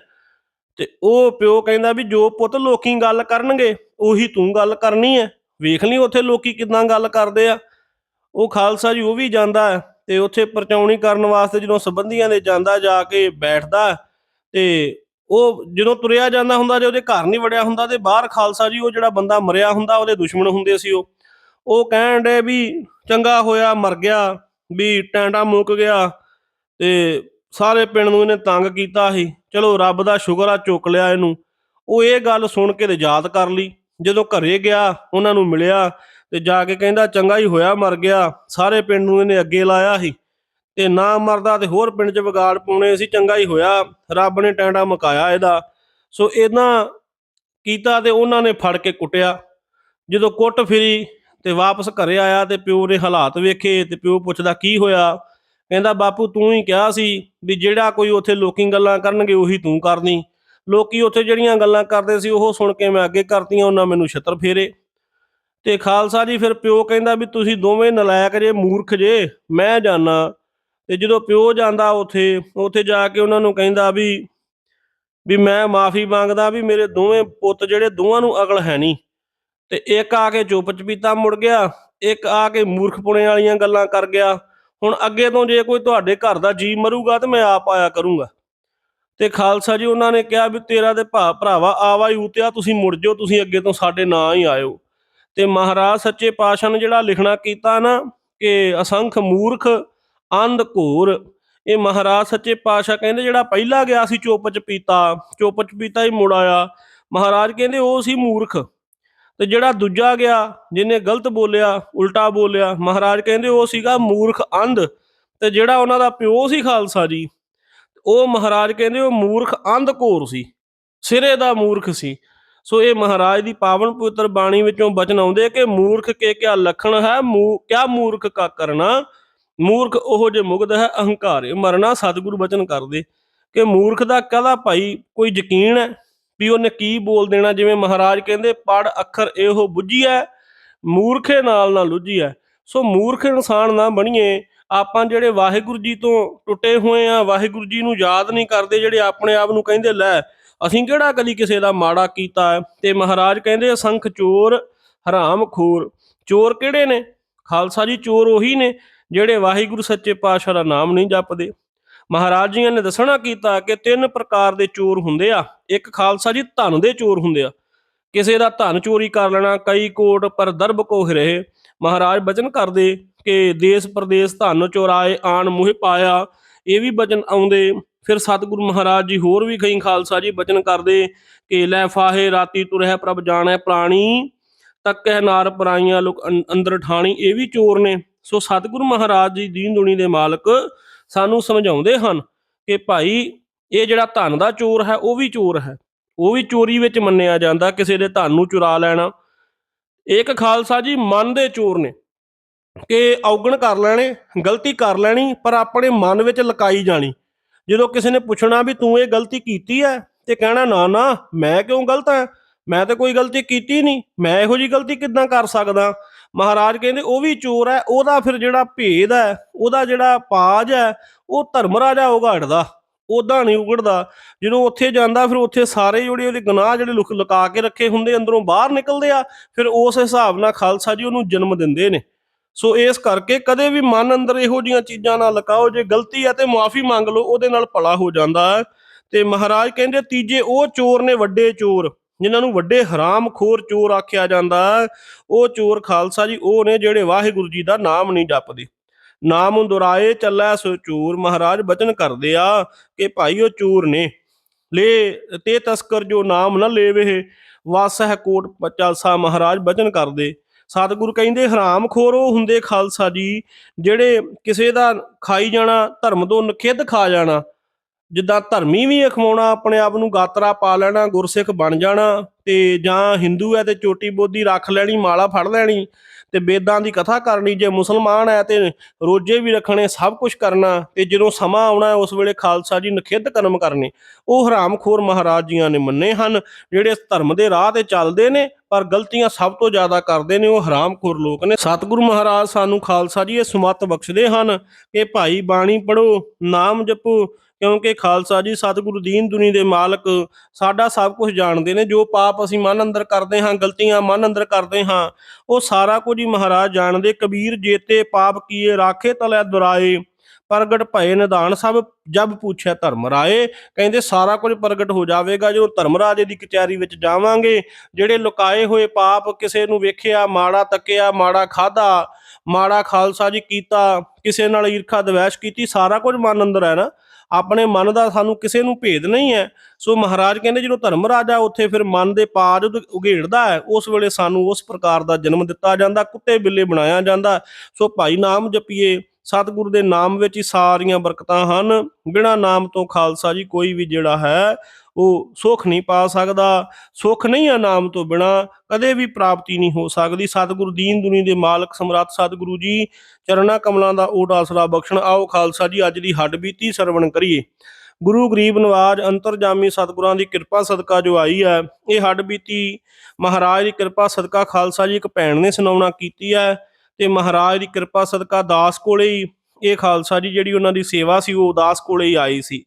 S1: ਤੇ ਉਹ ਪਿਓ ਕਹਿੰਦਾ ਵੀ ਜੋ ਪੁੱਤ ਲੋਕੀ ਗੱਲ ਕਰਨਗੇ, ਉਹੀ ਤੂੰ ਗੱਲ ਕਰਨੀ ਹੈ। ਵੇਖ ਲਈ ਉੱਥੇ ਲੋਕੀ ਕਿਦਾਂ ਗੱਲ ਕਰਦੇ ਆ। ਉਹ ਖਾਲਸਾ ਜੀ ਉਹ ਵੀ ਜਾਂਦਾ ਤੇ ਉੱਥੇ ਪਰਚਾਉਣੀ ਕਰਨ ਵਾਸਤੇ ਜਦੋਂ ਸਬੰਧੀਆਂ ਦੇ ਜਾਂਦਾ ਜਾ ਕੇ ਬੈਠਦਾ ਤੇ ਉਹ ਜਦੋਂ ਤੁਰਿਆ ਜਾਂਦਾ ਹੁੰਦਾ ਜੇ ਉਹਦੇ ਘਰ ਨਹੀਂ ਵੜਿਆ ਹੁੰਦਾ ਤੇ ਬਾਹਰ ਖਾਲਸਾ ਜੀ ਉਹ ਜਿਹੜਾ ਬੰਦਾ ਮਰਿਆ ਹੁੰਦਾ, ਉਹਦੇ ਦੁਸ਼ਮਣ ਹੁੰਦੇ ਸੀ ਉਹ। ਉਹ ਕਹਿਣ ਦੇ ਵੀ ਚੰਗਾ ਹੋਇਆ, ਮਰ ਗਿਆ, ਵੀ ਟੈਂਡਾ ਮੁੱਕ ਗਿਆ ਤੇ ਸਾਰੇ ਪਿੰਡ ਨੂੰ ਇਹਨੇ ਤੰਗ ਕੀਤਾ ਸੀ। ਚਲੋ ਰੱਬ ਦਾ ਸ਼ੁਕਰ ਆ, ਚੁੱਕ ਲਿਆ ਇਹਨੂੰ। ਉਹ ਇਹ ਗੱਲ ਸੁਣ ਕੇ ਤੇ ਯਾਦ ਕਰ ਲਈ। ਜਦੋਂ ਘਰੇ ਗਿਆ, ਉਹਨਾਂ ਨੂੰ ਮਿਲਿਆ ਤੇ ਜਾ ਕੇ ਕਹਿੰਦਾ, ਚੰਗਾ ਹੀ ਹੋਇਆ, ਮਰ ਗਿਆ। ਸਾਰੇ ਪਿੰਡ ਨੂੰ ਇਹਨੇ ਅੱਗੇ ਲਾਇਆ ਸੀ। ਤੇ ਨਾ ਮਰਦਾ ਤੇ ਹੋਰ ਪਿੰਡ 'ਚ ਵਿਗਾੜ ਪਾਉਣੇ ਸੀ, ਚੰਗਾ ਹੀ ਹੋਇਆ, ਰੱਬ ਨੇ ਟੈਂਡਾ ਮੁਕਾਇਆ ਇਹਦਾ। ਸੋ ਇਹਨਾਂ ਕੀਤਾ ਤੇ ਉਹਨਾਂ ਨੇ ਫੜ ਕੇ ਕੁੱਟਿਆ। ਜਦੋਂ ਕੁੱਟ ਫਿਰੀ ਤੇ ਵਾਪਸ ਘਰੇ ਆਇਆ ਤੇ ਪਿਓ ਨੇ ਹਾਲਾਤ ਵੇਖੇ ਤੇ ਪਿਓ ਪੁੱਛਦਾ, ਕੀ ਹੋਇਆ? ਕਹਿੰਦਾ, ਬਾਪੂ, ਤੂੰ ਹੀ ਕਿਹਾ ਸੀ ਵੀ ਜਿਹੜਾ ਕੋਈ ਉੱਥੇ ਲੋਕੀ ਗੱਲਾਂ ਕਰਨਗੇ, ਉਹੀ ਤੂੰ ਕਰਨੀ। ਲੋਕੀ ਉੱਥੇ ਜਿਹੜੀਆਂ ਗੱਲਾਂ ਕਰਦੇ ਸੀ, ਉਹ ਸੁਣ ਕੇ ਮੈਂ ਅੱਗੇ ਕਰਤੀਆਂ, ਉਹਨਾਂ ਮੈਨੂੰ ਛਿੱਤਰ ਫੇਰੇ। ਤੇ ਖਾਲਸਾ ਜੀ ਫਿਰ ਪਿਓ ਕਹਿੰਦਾ ਵੀ, ਤੁਸੀਂ ਦੋਵੇਂ ਨਲਾਇਕ ਜੇ, ਮੂਰਖ ਜੇ, ਮੈਂ ਜਾਣਾ ਤੇ ਜਦੋਂ ਪਿਓ ਜਾਂਦਾ ਉੱਥੇ ਉੱਥੇ ਜਾ ਕੇ ਉਹਨਾਂ ਨੂੰ ਕਹਿੰਦਾ ਵੀ ਵੀ ਮੈਂ ਮਾਫੀ ਮੰਗਦਾ ਵੀ ਮੇਰੇ ਦੋਵੇਂ ਪੁੱਤ ਜਿਹੜੇ ਦੋਵਾਂ ਨੂੰ ਅਕਲ ਹੈ ਨਹੀਂ। ਤੇ ਇੱਕ ਆ ਕੇ ਚੁੱਪ ਚਪੀਤਾ ਮੁੜ ਗਿਆ, ਇੱਕ ਆ ਕੇ ਮੂਰਖ ਮੂਰਖਪੁਣੇ ਵਾਲੀਆਂ ਗੱਲਾਂ ਕਰ ਗਿਆ। ਹੁਣ ਅੱਗੇ ਤੋਂ ਜੇ ਕੋਈ ਤੁਹਾਡੇ ਘਰ ਦਾ ਜੀ ਮਰੂਗਾ ਤੇ ਮੈਂ ਆਪ ਆਇਆ ਕਰੂੰਗਾ। ਤੇ ਖਾਲਸਾ ਜੀ, ਉਹਨਾਂ ਨੇ ਕਿਹਾ ਵੀ ਤੇਰਾ ਤੇ ਭਾ, ਭਰਾਵਾ ਆਵਾ ਹੀ ਉਤਿਆ ਤੁਸੀਂ ਮੁੜ ਜਾਓ, ਤੁਸੀਂ ਅੱਗੇ ਤੋਂ ਸਾਡੇ ਨਾਂ ਹੀ ਆਇਓ। ਤੇ ਮਹਾਰਾਜ ਸੱਚੇ ਪਾਤਸ਼ਾਹ ਨੇ ਜਿਹੜਾ ਲਿਖਣਾ ਕੀਤਾ ਨਾ ਕਿ ਅਸੰਖ ਮੂਰਖ, ਅੰਧ ਘੋਰ, ਇਹ ਮਹਾਰਾਜ ਸੱਚੇ ਪਾਤਸ਼ਾਹ ਕਹਿੰਦੇ ਜਿਹੜਾ ਪਹਿਲਾ ਗਿਆ ਸੀ ਚੁੱਪ ਚਪੀਤਾ, ਚੁੱਪ ਪੀਤਾ ਹੀ ਮੁੜ ਆਇਆ। ਮਹਾਰਾਜ ਕਹਿੰਦੇ ਉਹ ਸੀ ਮੂਰਖ। ਤੇ ਜਿਹੜਾ ਦੂਜਾ ਗਿਆ, ਜਿਹਨੇ ਗਲਤ ਬੋਲਿਆ, ਉਲਟਾ ਬੋਲਿਆ, ਮਹਾਰਾਜ ਕਹਿੰਦੇ ਉਹ ਸੀਗਾ ਮੂਰਖ ਅੰਧ ਤੇ ਜਿਹੜਾ ਉਹਨਾਂ ਦਾ ਪਿਓ ਸੀ ਖਾਲਸਾ ਜੀ, ਉਹ ਮਹਾਰਾਜ ਕਹਿੰਦੇ ਉਹ ਮੂਰਖ ਅੰਧ ਘੋਰ ਸੀ, ਸਿਰੇ ਦਾ ਮੂਰਖ ਸੀ। ਸੋ ਇਹ ਮਹਾਰਾਜ ਦੀ ਪਾਵਨ ਪਵਿੱਤਰ ਬਾਣੀ ਵਿੱਚੋਂ ਬਚਨ ਆਉਂਦੇ ਕਿ ਮੂਰਖ ਕੇ ਕਿਆ ਲਖਣ ਹੈ, ਮੂ, ਕਿਆ ਮੂਰਖ ਕਾ ਕਰਨਾ? ਮੂਰਖ ਉਹ ਜੇ ਮੁਗਧ ਹੈ, ਅਹੰਕਾਰੇ, ਮਰਨਾ ਸਤਿਗੁਰੂ ਬਚਨ ਕਰਦੇ। ਕਿ ਮੂਰਖ ਦਾ ਕਹਦਾ ਭਾਈ? ਕੋਈ ਯਕੀਨ ਹੈ? ਵੀ ਉਹਨੇ ਕੀ ਬੋਲ ਦੇਣਾ? ਜਿਵੇਂ ਮਹਾਰਾਜ ਕਹਿੰਦੇ, ਪੜ ਅੱਖਰ ਇਹੋ ਬੁੱਝੀਐ ਮੂਰਖੇ ਨਾਲ ਨਾ ਲੁੱਝੀਐ ਸੋ ਮੂਰਖ ਇਨਸਾਨ ਨਾ ਬਣੀਏ। ਆਪਾਂ ਜਿਹੜੇ ਵਾਹਿਗੁਰੂ ਜੀ ਤੋਂ ਟੁੱਟੇ ਹੋਏ ਆ, ਵਾਹਿਗੁਰੂ ਜੀ ਨੂੰ ਯਾਦ ਨਹੀਂ ਕਰਦੇ, ਜਿਹੜੇ ਆਪਣੇ ਆਪ ਨੂੰ ਕਹਿੰਦੇ, ਲੈ, ਅਸੀਂ ਕਿਹੜਾ ਕਦੀ ਕਿਸੇ ਦਾ ਮਾੜਾ ਕੀਤਾ ਹੈ ਤੇ ਮਹਾਰਾਜ ਕਹਿੰਦੇ, ਅਸੰਖ ਚੋਰ, ਹਰਾਮ ਖੋਰ। ਚੋਰ ਕਿਹੜੇ ਨੇ? ਖਾਲਸਾ ਜੀ ਚੋਰ ਉਹੀ ਨੇ, ਜਿਹੜੇ ਵਾਹਿਗੁਰੂ ਸੱਚੇ ਪਾਤਸ਼ਾਹ ਦਾ ਨਾਮ ਨਹੀਂ ਜਪਦੇ। ਮਹਾਰਾਜ ਜੀ ਨੇ ਦੱਸਣਾ ਕੀਤਾ ਕਿ ਤਿੰਨ ਪ੍ਰਕਾਰ ਦੇ ਚੋਰ ਹੁੰਦੇ ਆ। ਇੱਕ ਖਾਲਸਾ ਜੀ ਧਨ ਦੇ ਚੋਰ ਹੁੰਦੇ ਆ। ਕਿਸੇ ਦਾ ਧਨ ਚੋਰੀ ਕਰ ਲੈਣਾ, ਕਈ ਕੋਟ ਪਰ ਦਰਬ ਕੋ ਰਹੇ। ਮਹਾਰਾਜ ਬਚਨ ਕਰਦੇ ਕਿ ਦੇਸ਼ ਪ੍ਰਦੇਸ਼ ਧਨ ਚੋਰਾਏ, ਆਣ ਮੂਹ ਪਾਇਆ, ਇਹ ਵੀ ਬਚਨ ਆਉਂਦੇ। ਫਿਰ ਸਤਿਗੁਰੂ ਮਹਾਰਾਜ ਜੀ ਹੋਰ ਵੀ ਕਈ ਖਾਲਸਾ ਜੀ ਬਚਨ ਕਰਦੇ ਕਿ ਲੈ ਫਾਹੇ, ਰਾਤੀ ਤੁਰਹਿ ਪ੍ਰਭ ਜਾਣੈ ਪ੍ਰਾਣੀ, ਤੱਕਹਿ ਨਾਰ ਪਰਾਈਆਂ ਲੋਕ ਅੰਦਰ ਠਾਣੀ, ਇਹ ਵੀ ਚੋਰ ਨੇ। ਸੋ ਸਤਿਗੁਰੂ ਮਹਾਰਾਜ ਜੀ ਦੀਨ ਦੁਨੀ ਦੇ ਮਾਲਕ ਸਾਨੂੰ ਸਮਝਾਉਂਦੇ ਹਨ ਕਿ ਭਾਈ, ਇਹ ਜਿਹੜਾ ਧਨ ਦਾ ਚੋਰ ਹੈ, ਉਹ ਵੀ ਚੋਰ ਹੈ। ਉਹ ਵੀ ਚੋਰੀ ਵਿੱਚ ਮੰਨਿਆ ਜਾਂਦਾ, ਕਿਸੇ ਦੇ ਧਨ ਨੂੰ ਚੁਰਾ ਲੈਣਾ। ਇੱਕ ਖਾਲਸਾ ਜੀ ਮਨ ਦੇ ਚੋਰ ਨੇ ਕਿ ਔਗਣ ਕਰ ਲੈਣੇ, ਗਲਤੀ ਕਰ ਲੈਣੀ, ਪਰ ਆਪਣੇ ਮਨ ਵਿੱਚ ਲਕਾਈ ਜਾਣੀ। ਜਦੋਂ ਕਿਸੇ ਨੇ ਪੁੱਛਣਾ ਵੀ ਤੂੰ ਇਹ ਗਲਤੀ ਕੀਤੀ ਹੈ, ਤੇ ਕਹਿਣਾ, ਨਾ ਨਾ, ਮੈਂ ਕਿਉਂ ਗਲਤ ਹਾਂ? ਮੈਂ ਤਾਂ ਕੋਈ ਗਲਤੀ ਕੀਤੀ ਨਹੀਂ। ਮੈਂ ਇਹੋ ਜੀ ਗਲਤੀ ਕਿੱਦਾਂ ਕਰ ਸਕਦਾ? ਮਹਾਰਾਜ ਕਹਿੰਦੇ, ਉਹ ਵੀ ਚੋਰ ਹੈ, ਉਹਦਾ ਫਿਰ ਜਿਹੜਾ ਭੇਦ ਹੈ, ਉਹਦਾ ਜਿਹੜਾ ਪਾਜ ਹੈ, ਉਹ ਧਰਮ ਰਾਜਾ ਉਗਾੜਦਾ ਉਦਾਂ ਨਹੀਂ ਉਗੜਦਾ ਜਦੋਂ ਉੱਥੇ ਜਾਂਦਾ, ਫਿਰ ਉੱਥੇ ਸਾਰੇ ਜਿਹੜੇ ਉਹਦੇ ਗੁਨਾਹ ਜਿਹੜੇ ਲੁਕ, ਲੁਕਾ ਕੇ ਰੱਖੇ ਹੁੰਦੇ, ਅੰਦਰੋਂ ਬਾਹਰ ਨਿਕਲਦੇ ਆ, ਫਿਰ ਉਸ ਹਿਸਾਬ ਨਾਲ ਖਾਲਸਾ ਜੀ ਉਹਨੂੰ ਜਨਮ ਦਿੰਦੇ ਨੇ। ਸੋ ਇਸ ਕਰਕੇ ਕਦੇ ਵੀ ਮਨ ਅੰਦਰ ਇਹੋ ਜੀਆਂ ਚੀਜ਼ਾਂ ਨਾਲ ਲਕਾਓ, ਜੇ ਗਲਤੀ ਹੈ ਤੇ ਮਾਫੀ ਮੰਗ ਲਓ, ਉਹਦੇ ਨਾਲ ਭਲਾ ਹੋ ਜਾਂਦਾ ਹੈ। ਤੇ ਮਹਾਰਾਜ ਕਹਿੰਦੇ, ਤੀਜੇ ਉਹ ਚੋਰ ਨੇ, ਵੱਡੇ ਚੋਰ। ਜਿਨ੍ਹਾਂ ਨੂੰ ਵੱਡੇ ਹਰਾਮਖੋਰ ਚੋਰ ਆਖਿਆ ਜਾਂਦਾ ਉਹ ਚੋਰ ਖਾਲਸਾ ਜੀ, ਉਹ ਨੇ ਜਿਹੜੇ ਵਾਹਿਗੁਰੂ ਜੀ ਦਾ ਨਾਮ ਨਹੀਂ ਜਪਦੇ। ਨਾਮ ਦੁਰਾਏ ਚੱਲੈ ਸੋ ਚੋਰ, ਮਹਾਰਾਜ ਬਚਨ ਕਰਦੇ ਆ ਕਿ ਭਾਈ ਉਹ ਚੋਰ ਨੇ। ਲੈ ਤੇ ਤਸਕਰ ਜੋ ਨਾਮ ਨਾ ਲੇਵੇ, ਵਾਸਹਿ ਕੋਟ ਚਾਲਸਾ ਮਹਾਰਾਜ ਬਚਨ ਕਰਦੇ। ਸਤਿਗੁਰੂ ਕਹਿੰਦੇ, ਹਰਾਮਖੋਰ ਉਹ ਹੁੰਦੇ ਖਾਲਸਾ ਜੀ, ਜਿਹੜੇ ਕਿਸੇ ਦਾ ਖਾਈ ਜਾਣਾ, ਧਰਮ ਤੋਂ ਨਖਿੱਧ ਖਾ ਜਾਣਾ। ਜਿੱਦਾਂ ਧਰਮੀ ਵੀ ਅਖਵਾਉਣਾ ਆਪਣੇ ਆਪ ਨੂੰ ਗਾਤਰਾ ਪਾ ਲੈਣਾ, ਗੁਰਸਿੱਖ ਬਣ ਜਾਣਾ ਤੇ ਜਾਂ ਹਿੰਦੂ ਹੈ ਤੇ ਚੋਟੀ ਬੋਧੀ ਰੱਖ ਲੈਣੀ, ਮਾਲਾ ਫੜ ਲੈਣੀ ਤੇ ਬੇਦਾਂ ਦੀ ਕਥਾ ਕਰਨੀ, ਜੇ ਮੁਸਲਮਾਨ ਹੈ ਤੇ ਰੋਜੇ ਵੀ ਰੱਖਣੇ, ਸਭ ਕੁਝ ਕਰਨਾ ਤੇ ਜਦੋਂ ਸਮਾਂ ਆਉਣਾ ਉਸ ਵੇਲੇ ਖਾਲਸਾ ਜੀ ਨਖਿੱਧ ਕਰਮ ਕਰਨੇ। ਉਹ ਹਰਾਮਖੋਰ ਮਹਾਰਾਜ ਜੀਆਂ ਨੇ ਮੰਨੇ ਹਨ, ਜਿਹੜੇ ਧਰਮ ਦੇ ਰਾਹ ਤੇ ਚੱਲਦੇ ਨੇ, ਪਰ ਗਲਤੀਆਂ ਸਭ ਤੋਂ ਜ਼ਿਆਦਾ ਕਰਦੇ ਨੇ ਉਹ ਹਰਾਮਖੋਰ ਲੋਕ ਨੇ। ਸਤਿਗੁਰੂ ਮਹਾਰਾਜ ਸਾਨੂੰ ਖਾਲਸਾ ਜੀ ਇਹ ਸੁਮਤ ਬਖਸ਼ਦੇ ਹਨ ਕਿ ਭਾਈ ਬਾਣੀ ਪੜੋ ਨਾਮ ਜਪੋ ਕਿਉਂਕਿ ਖਾਲਸਾ ਜੀ ਸਤਿਗੁਰੂ ਦੀਨ ਦੁਨੀ ਦੇ ਮਾਲਕ ਸਾਡਾ ਸਭ ਕੁਝ ਜਾਣਦੇ ਨੇ, ਜੋ ਪਾਪ ਅਸੀਂ ਮਨ ਅੰਦਰ ਕਰਦੇ ਹਾਂ, ਗਲਤੀਆਂ ਮਨ ਅੰਦਰ ਕਰਦੇ ਹਾਂ, ਉਹ ਸਾਰਾ ਕੁਝ ਹੀ ਮਹਾਰਾਜ ਜਾਣਦੇ, ਕਬੀਰ ਜੇਤੇ ਪਾਪ ਕੀਏ, ਰਾਖੇ ਤਲੈ ਦੁਰਾਏ, ਪ੍ਰਗਟ ਭਏ ਨਿਧਾਨ ਸਭ ਜਬ ਪੁੱਛਿਆ ਧਰਮ ਰਾਏ, ਕਹਿੰਦੇ ਸਾਰਾ ਕੁਝ ਪ੍ਰਗਟ ਹੋ ਜਾਵੇਗਾ ਜੋ ਧਰਮ ਰਾਜੇ ਦੀ ਕਚਹਿਰੀ ਵਿੱਚ ਜਾਵਾਂਗੇ, ਜਿਹੜੇ ਲੁਕਾਏ ਹੋਏ ਪਾਪ ਕਿਸੇ ਨੂੰ ਵੇਖਿਆ, ਮਾੜਾ ਤੱਕਿਆ, ਮਾੜਾ ਖਾਦਾ ਮਾੜਾ ਖਾਲਸਾ ਜੀ ਕੀਤਾ, ਕਿਸੇ ਨਾਲ ਈਰਖਾ ਦਵੈਸ਼ ਕੀਤੀ, ਸਾਰਾ ਕੁਝ ਮਨ ਅੰਦਰ ਹੈ ਨਾ ਆਪਣੇ ਮਨ ਦਾ ਸਾਨੂੰ ਕਿਸੇ ਨੂੰ ਭੇਦ ਨਹੀਂ ਹੈ। ਸੋ ਮਹਾਰਾਜ ਕਹਿੰਦੇ ਜਦੋਂ ਧਰਮ ਰਾਜਾ ਉੱਥੇ ਫਿਰ ਮਨ ਦੇ ਪਾਜ ਉਦ- ਉਘੇੜਦਾ ਹੈ, ਉਸ ਵੇਲੇ ਸਾਨੂੰ ਉਸ ਪ੍ਰਕਾਰ ਦਾ ਜਨਮ ਦਿੱਤਾ ਜਾਂਦਾ ਕੁੱਤੇ ਬਿੱਲੇ ਬਣਾਇਆ ਜਾਂਦਾ। ਸੋ ਭਾਈ ਨਾਮ ਜਪੀਏ ਸਤਿਗੁਰੂ ਦੇ ਨਾਮ ਵਿੱਚ ਹੀ ਸਾਰੀਆਂ ਬਰਕਤਾਂ ਹਨ। ਬਿਨਾ ਨਾਮ ਤੋਂ ਖਾਲਸਾ ਜੀ ਕੋਈ ਵੀ ਜਿਹੜਾ ਹੈ, ਉਹ ਸੁੱਖ ਨਹੀਂ ਪਾ ਸਕਦਾ। ਸੁੱਖ ਨਹੀਂ ਆ ਨਾਮ ਤੋਂ ਬਿਨਾ, ਕਦੇ ਵੀ ਪ੍ਰਾਪਤੀ ਨਹੀਂ ਹੋ ਸਕਦੀ। ਸਤਿਗੁਰੂ ਦੀਨ ਦੁਨੀ ਦੇ ਮਾਲਕ ਸਮਰੱਥ ਸਤਿਗੁਰੂ ਜੀ, ਚਰਨਾ ਕਮਲਾਂ ਦਾ ਓਟ ਆਸਰਾ ਬਖਸ਼ਣ। ਆਓ ਖਾਲਸਾ ਜੀ, ਅੱਜ ਦੀ ਹੱਡ ਬੀਤੀ ਸਰਵਣ ਕਰੀਏ। ਗੁਰੂ ਗਰੀਬ ਨਵਾਜ ਅੰਤਰਜਾਮੀ ਸਤਿਗੁਰਾਂ ਦੀ ਕਿਰਪਾ ਸਦਕਾ ਜੋ ਆਈ ਹੈ, ਇਹ ਹੱਡ ਬੀਤੀ ਮਹਾਰਾਜ ਦੀ ਕਿਰਪਾ ਸਦਕਾ ਖਾਲਸਾ ਜੀ ਇੱਕ ਭੈਣ ਨੇ ਸੁਣਾਉਣਾ ਕੀਤੀ ਹੈ। ਤੇ ਮਹਾਰਾਜ ਦੀ ਕਿਰਪਾ ਸਦਕਾ ਦਾਸ ਕੋਲੇ ਹੀ ਇਹ ਖਾਲਸਾ ਜੀ ਜਿਹੜੀ ਉਹਨਾਂ ਦੀ ਸੇਵਾ ਸੀ, ਉਹ ਦਾਸ ਕੋਲੇ ਹੀ ਆਈ ਸੀ।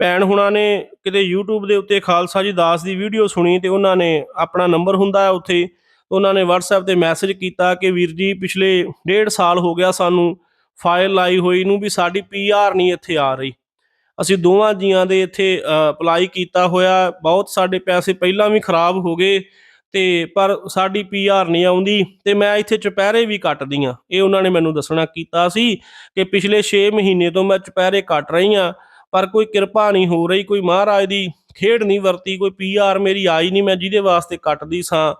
S1: ਭੈਣ ਹੁਣਾਂ ਨੇ ਕਿਤੇ YouTube ਦੇ ਉੱਤੇ ਖਾਲਸਾ ਜੀ ਦਾਸ ਦੀ ਵੀਡੀਓ ਸੁਣੀ ਤੇ ਉਹਨਾਂ ਨੇ ਆਪਣਾ ਨੰਬਰ ਹੁੰਦਾ ਹੈ ਉੱਥੇ, ਉਹਨਾਂ ਨੇ WhatsApp ਤੇ ਮੈਸੇਜ ਕੀਤਾ ਕਿ ਵੀਰ ਜੀ ਪਿਛਲੇ ਡੇਢ ਸਾਲ ਹੋ ਗਿਆ ਸਾਨੂੰ ਫਾਈਲ ਲਾਈ ਹੋਈ ਨੂੰ ਵੀ ਸਾਡੀ ਪੀਆਰ ਨਹੀਂ ਇੱਥੇ ਆ ਰਹੀ। ਅਸੀਂ ਦੋਵਾਂ ਜੀਆਂ ਦੇ ਇੱਥੇ ਅਪਲਾਈ ਕੀਤਾ ਹੋਇਆ, ਬਹੁਤ ਸਾਡੇ ਪੈਸੇ ਪਹਿਲਾਂ ਵੀ ਖਰਾਬ ਹੋ ਗਏ ਤੇ ਪਰ ਸਾਡੀ ਪੀਆਰ ਨਹੀਂ ਆਉਂਦੀ ਤੇ ਮੈਂ ਇੱਥੇ ਚੁਪਹਿਰੇ ਵੀ ਕੱਟਦੀ ਆ ਇਹ ਉਹਨਾਂ ਨੇ ਮੈਨੂੰ ਦੱਸਣਾ ਕੀਤਾ ਸੀ ਕਿ ਪਿਛਲੇ 6 ਮਹੀਨੇ ਤੋਂ ਮੈਂ ਚੁਪਹਿਰੇ ਕੱਟ ਰਹੀ ਆ ਪਰ ਕੋਈ ਕਿਰਪਾ ਨਹੀਂ ਹੋ ਰਹੀ, ਕੋਈ ਮਹਾਰਾਜ ਦੀ ਖੇਡ ਨਹੀਂ ਵਰਤੀ, ਕੋਈ ਪੀਆਰ ਮੇਰੀ ਆਈ ਨਹੀਂ, ਮੈਂ ਜਿਹਦੇ ਵਾਸਤੇ ਕੱਟਦੀ ਸਾਂ।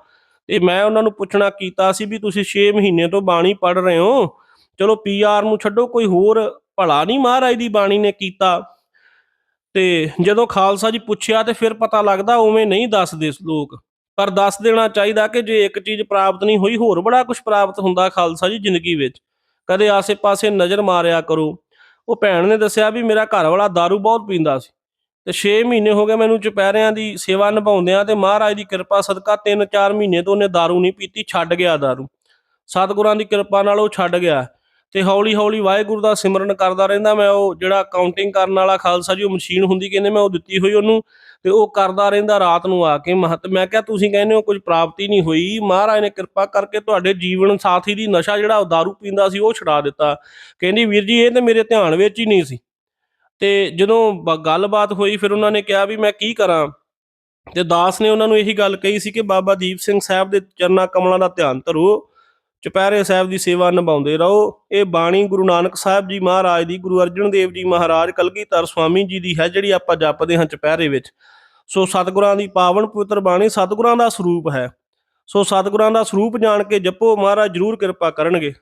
S1: ਤੇ ਮੈਂ ਉਹਨਾਂ ਨੂੰ ਪੁੱਛਣਾ ਕੀਤਾ ਸੀ ਵੀ ਤੁਸੀਂ 6 ਮਹੀਨੇ ਤੋਂ ਬਾਣੀ ਪੜ ਰਹੇ ਹੋ। ਚਲੋ ਪੀਆਰ ਨੂੰ ਛੱਡੋ, ਕੋਈ ਹੋਰ ਭਲਾ ਨਹੀਂ ਮਹਾਰਾਜ ਦੀ ਬਾਣੀ ਨੇ ਕੀਤਾ। ਤੇ ਜਦੋਂ ਖਾਲਸਾ ਜੀ ਪੁੱਛਿਆ ਤੇ ਫਿਰ ਪਤਾ ਲੱਗਦਾ ਉਵੇਂ ਨਹੀਂ ਦੱਸਦੇ ਲੋਕ। ਪਰ ਦੱਸ ਦੇਣਾ ਚਾਹੀਦਾ ਕਿ ਜੇ ਇੱਕ ਚੀਜ਼ ਪ੍ਰਾਪਤ ਨਹੀਂ ਹੋਈ ਹੋਰ ਬੜਾ ਕੁਝ ਪ੍ਰਾਪਤ ਹੁੰਦਾ ਖਾਲਸਾ ਜੀ ਜ਼ਿੰਦਗੀ ਵਿੱਚ ਕਦੇ ਆਸੇ-ਪਾਸੇ ਨਜ਼ਰ ਮਾਰਿਆ ਕਰੋ ਉਹ ਭੈਣ ਨੇ ਦੱਸਿਆ ਵੀ ਮੇਰਾ ਘਰ ਵਾਲਾ दारू ਬਹੁਤ ਪੀਂਦਾ ਸੀ ਤੇ 6 ਮਹੀਨੇ ਹੋ ਗਏ ਮੈਨੂੰ ਚੁਪਹਿਰਿਆਂ ਦੀ ਸੇਵਾ ਨਿਭਾਉਂਦਿਆਂ ਤੇ ਮਹਾਰਾਜ ਦੀ ਕਿਰਪਾ ਸਦਕਾ 3-4 ਮਹੀਨੇ ਤੋਂ ਉਹਨੇ दारू ਨਹੀਂ ਪੀਤੀ ਛੱਡ ਗਿਆ दारू ਸਤਿਗੁਰਾਂ ਦੀ ਕਿਰਪਾ ਨਾਲ ਉਹ ਛੱਡ ਗਿਆ ਤੇ ਹੌਲੀ ਹੌਲੀ ਵਾਹਿਗੁਰੂ ਦਾ ਸਿਮਰਨ ਕਰਦਾ ਰਹਿੰਦਾ ਮੈਂ ਉਹ ਜਿਹੜਾ ਕਾਊਂਟਿੰਗ ਕਰਨ ਵਾਲਾ ਖਾਲਸਾ ਜੀ ਉਹ ਮਸ਼ੀਨ ਹੁੰਦੀ ਕਹਿੰਦੇ ਮੈਂ ਉਹ ਦਿੱਤੀ ਹੋਈ ਉਹਨੂੰ ਤੇ ਉਹ ਕਰਦਾ ਰਹਿੰਦਾ ਰਾਤ ਨੂੰ ਆ ਕੇ। ਮਹਤ ਮੈਂ ਕਿਹਾ, ਤੁਸੀਂ ਕਹਿੰਦੇ ਹੋ ਕੁਝ ਪ੍ਰਾਪਤੀ ਨਹੀਂ ਹੋਈ। ਮਹਾਰਾਜ ਨੇ ਕਿਰਪਾ ਕਰਕੇ ਤੁਹਾਡੇ ਜੀਵਨ ਸਾਥੀ ਦੀ ਨਸ਼ਾ ਜਿਹੜਾ ਉਹ दारू ਪੀਂਦਾ ਸੀ, ਉਹ ਛੁਡਾ ਦਿੱਤਾ। ਕਹਿੰਦੀ, ਵੀਰ ਜੀ, ਇਹ ਤੇ ਮੇਰੇ ਧਿਆਨ ਵਿੱਚ ਹੀ ਨਹੀਂ ਸੀ। ਤੇ ਜਦੋਂ ਬ- ਗੱਲਬਾਤ ਹੋਈ, ਫਿਰ ਉਹਨਾਂ ਨੇ ਕਿਹਾ ਵੀ ਮੈਂ ਕੀ ਕਰਾਂ? ਤੇ ਦਾਸ ਨੇ ਉਹਨਾਂ ਨੂੰ ਇਹੀ ਗੱਲ ਕਹੀ ਸੀ ਕਿ ਬਾਬਾ ਦੀਪ ਸਿੰਘ ਸਾਹਿਬ ਦੇ ਚਰਨਾ ਕਮਲਾਂ ਦਾ ਧਿਆਨ ਧਰੋ। ਚੁਪਹਿਰੇ ਸਾਹਿਬ ਦੀ ਸੇਵਾ ਨਿਭਾਉਂਦੇ ਰਹੋ। ਇਹ ਬਾਣੀ ਗੁਰੂ ਨਾਨਕ ਸਾਹਿਬ ਜੀ ਮਹਾਰਾਜ ਦੀ, ਗੁਰੂ ਅਰਜਨ ਦੇਵ ਜੀ ਮਹਾਰਾਜ ਕਲਗੀਧਰ ਸਵਾਮੀ ਜੀ ਦੀ ਹੈ, ਜਿਹੜੀ ਆਪਾਂ ਜਪਦੇ ਹਾਂ ਚੁਪਹਿਰੇ ਵਿੱਚ। ਸੋ ਸਤਿਗੁਰਾਂ ਦੀ ਪਾਵਨ ਪਵਿੱਤਰ ਬਾਣੀ ਸਤਿਗੁਰਾਂ ਦਾ ਸਰੂਪ ਹੈ। ਸੋ ਸਤਿਗੁਰਾਂ ਦਾ ਸਰੂਪ ਜਾਣ ਕੇ ਜਪੋ, ਮਹਾਰਾਜ ਜਰੂਰ ਕਿਰਪਾ ਕਰਨਗੇ।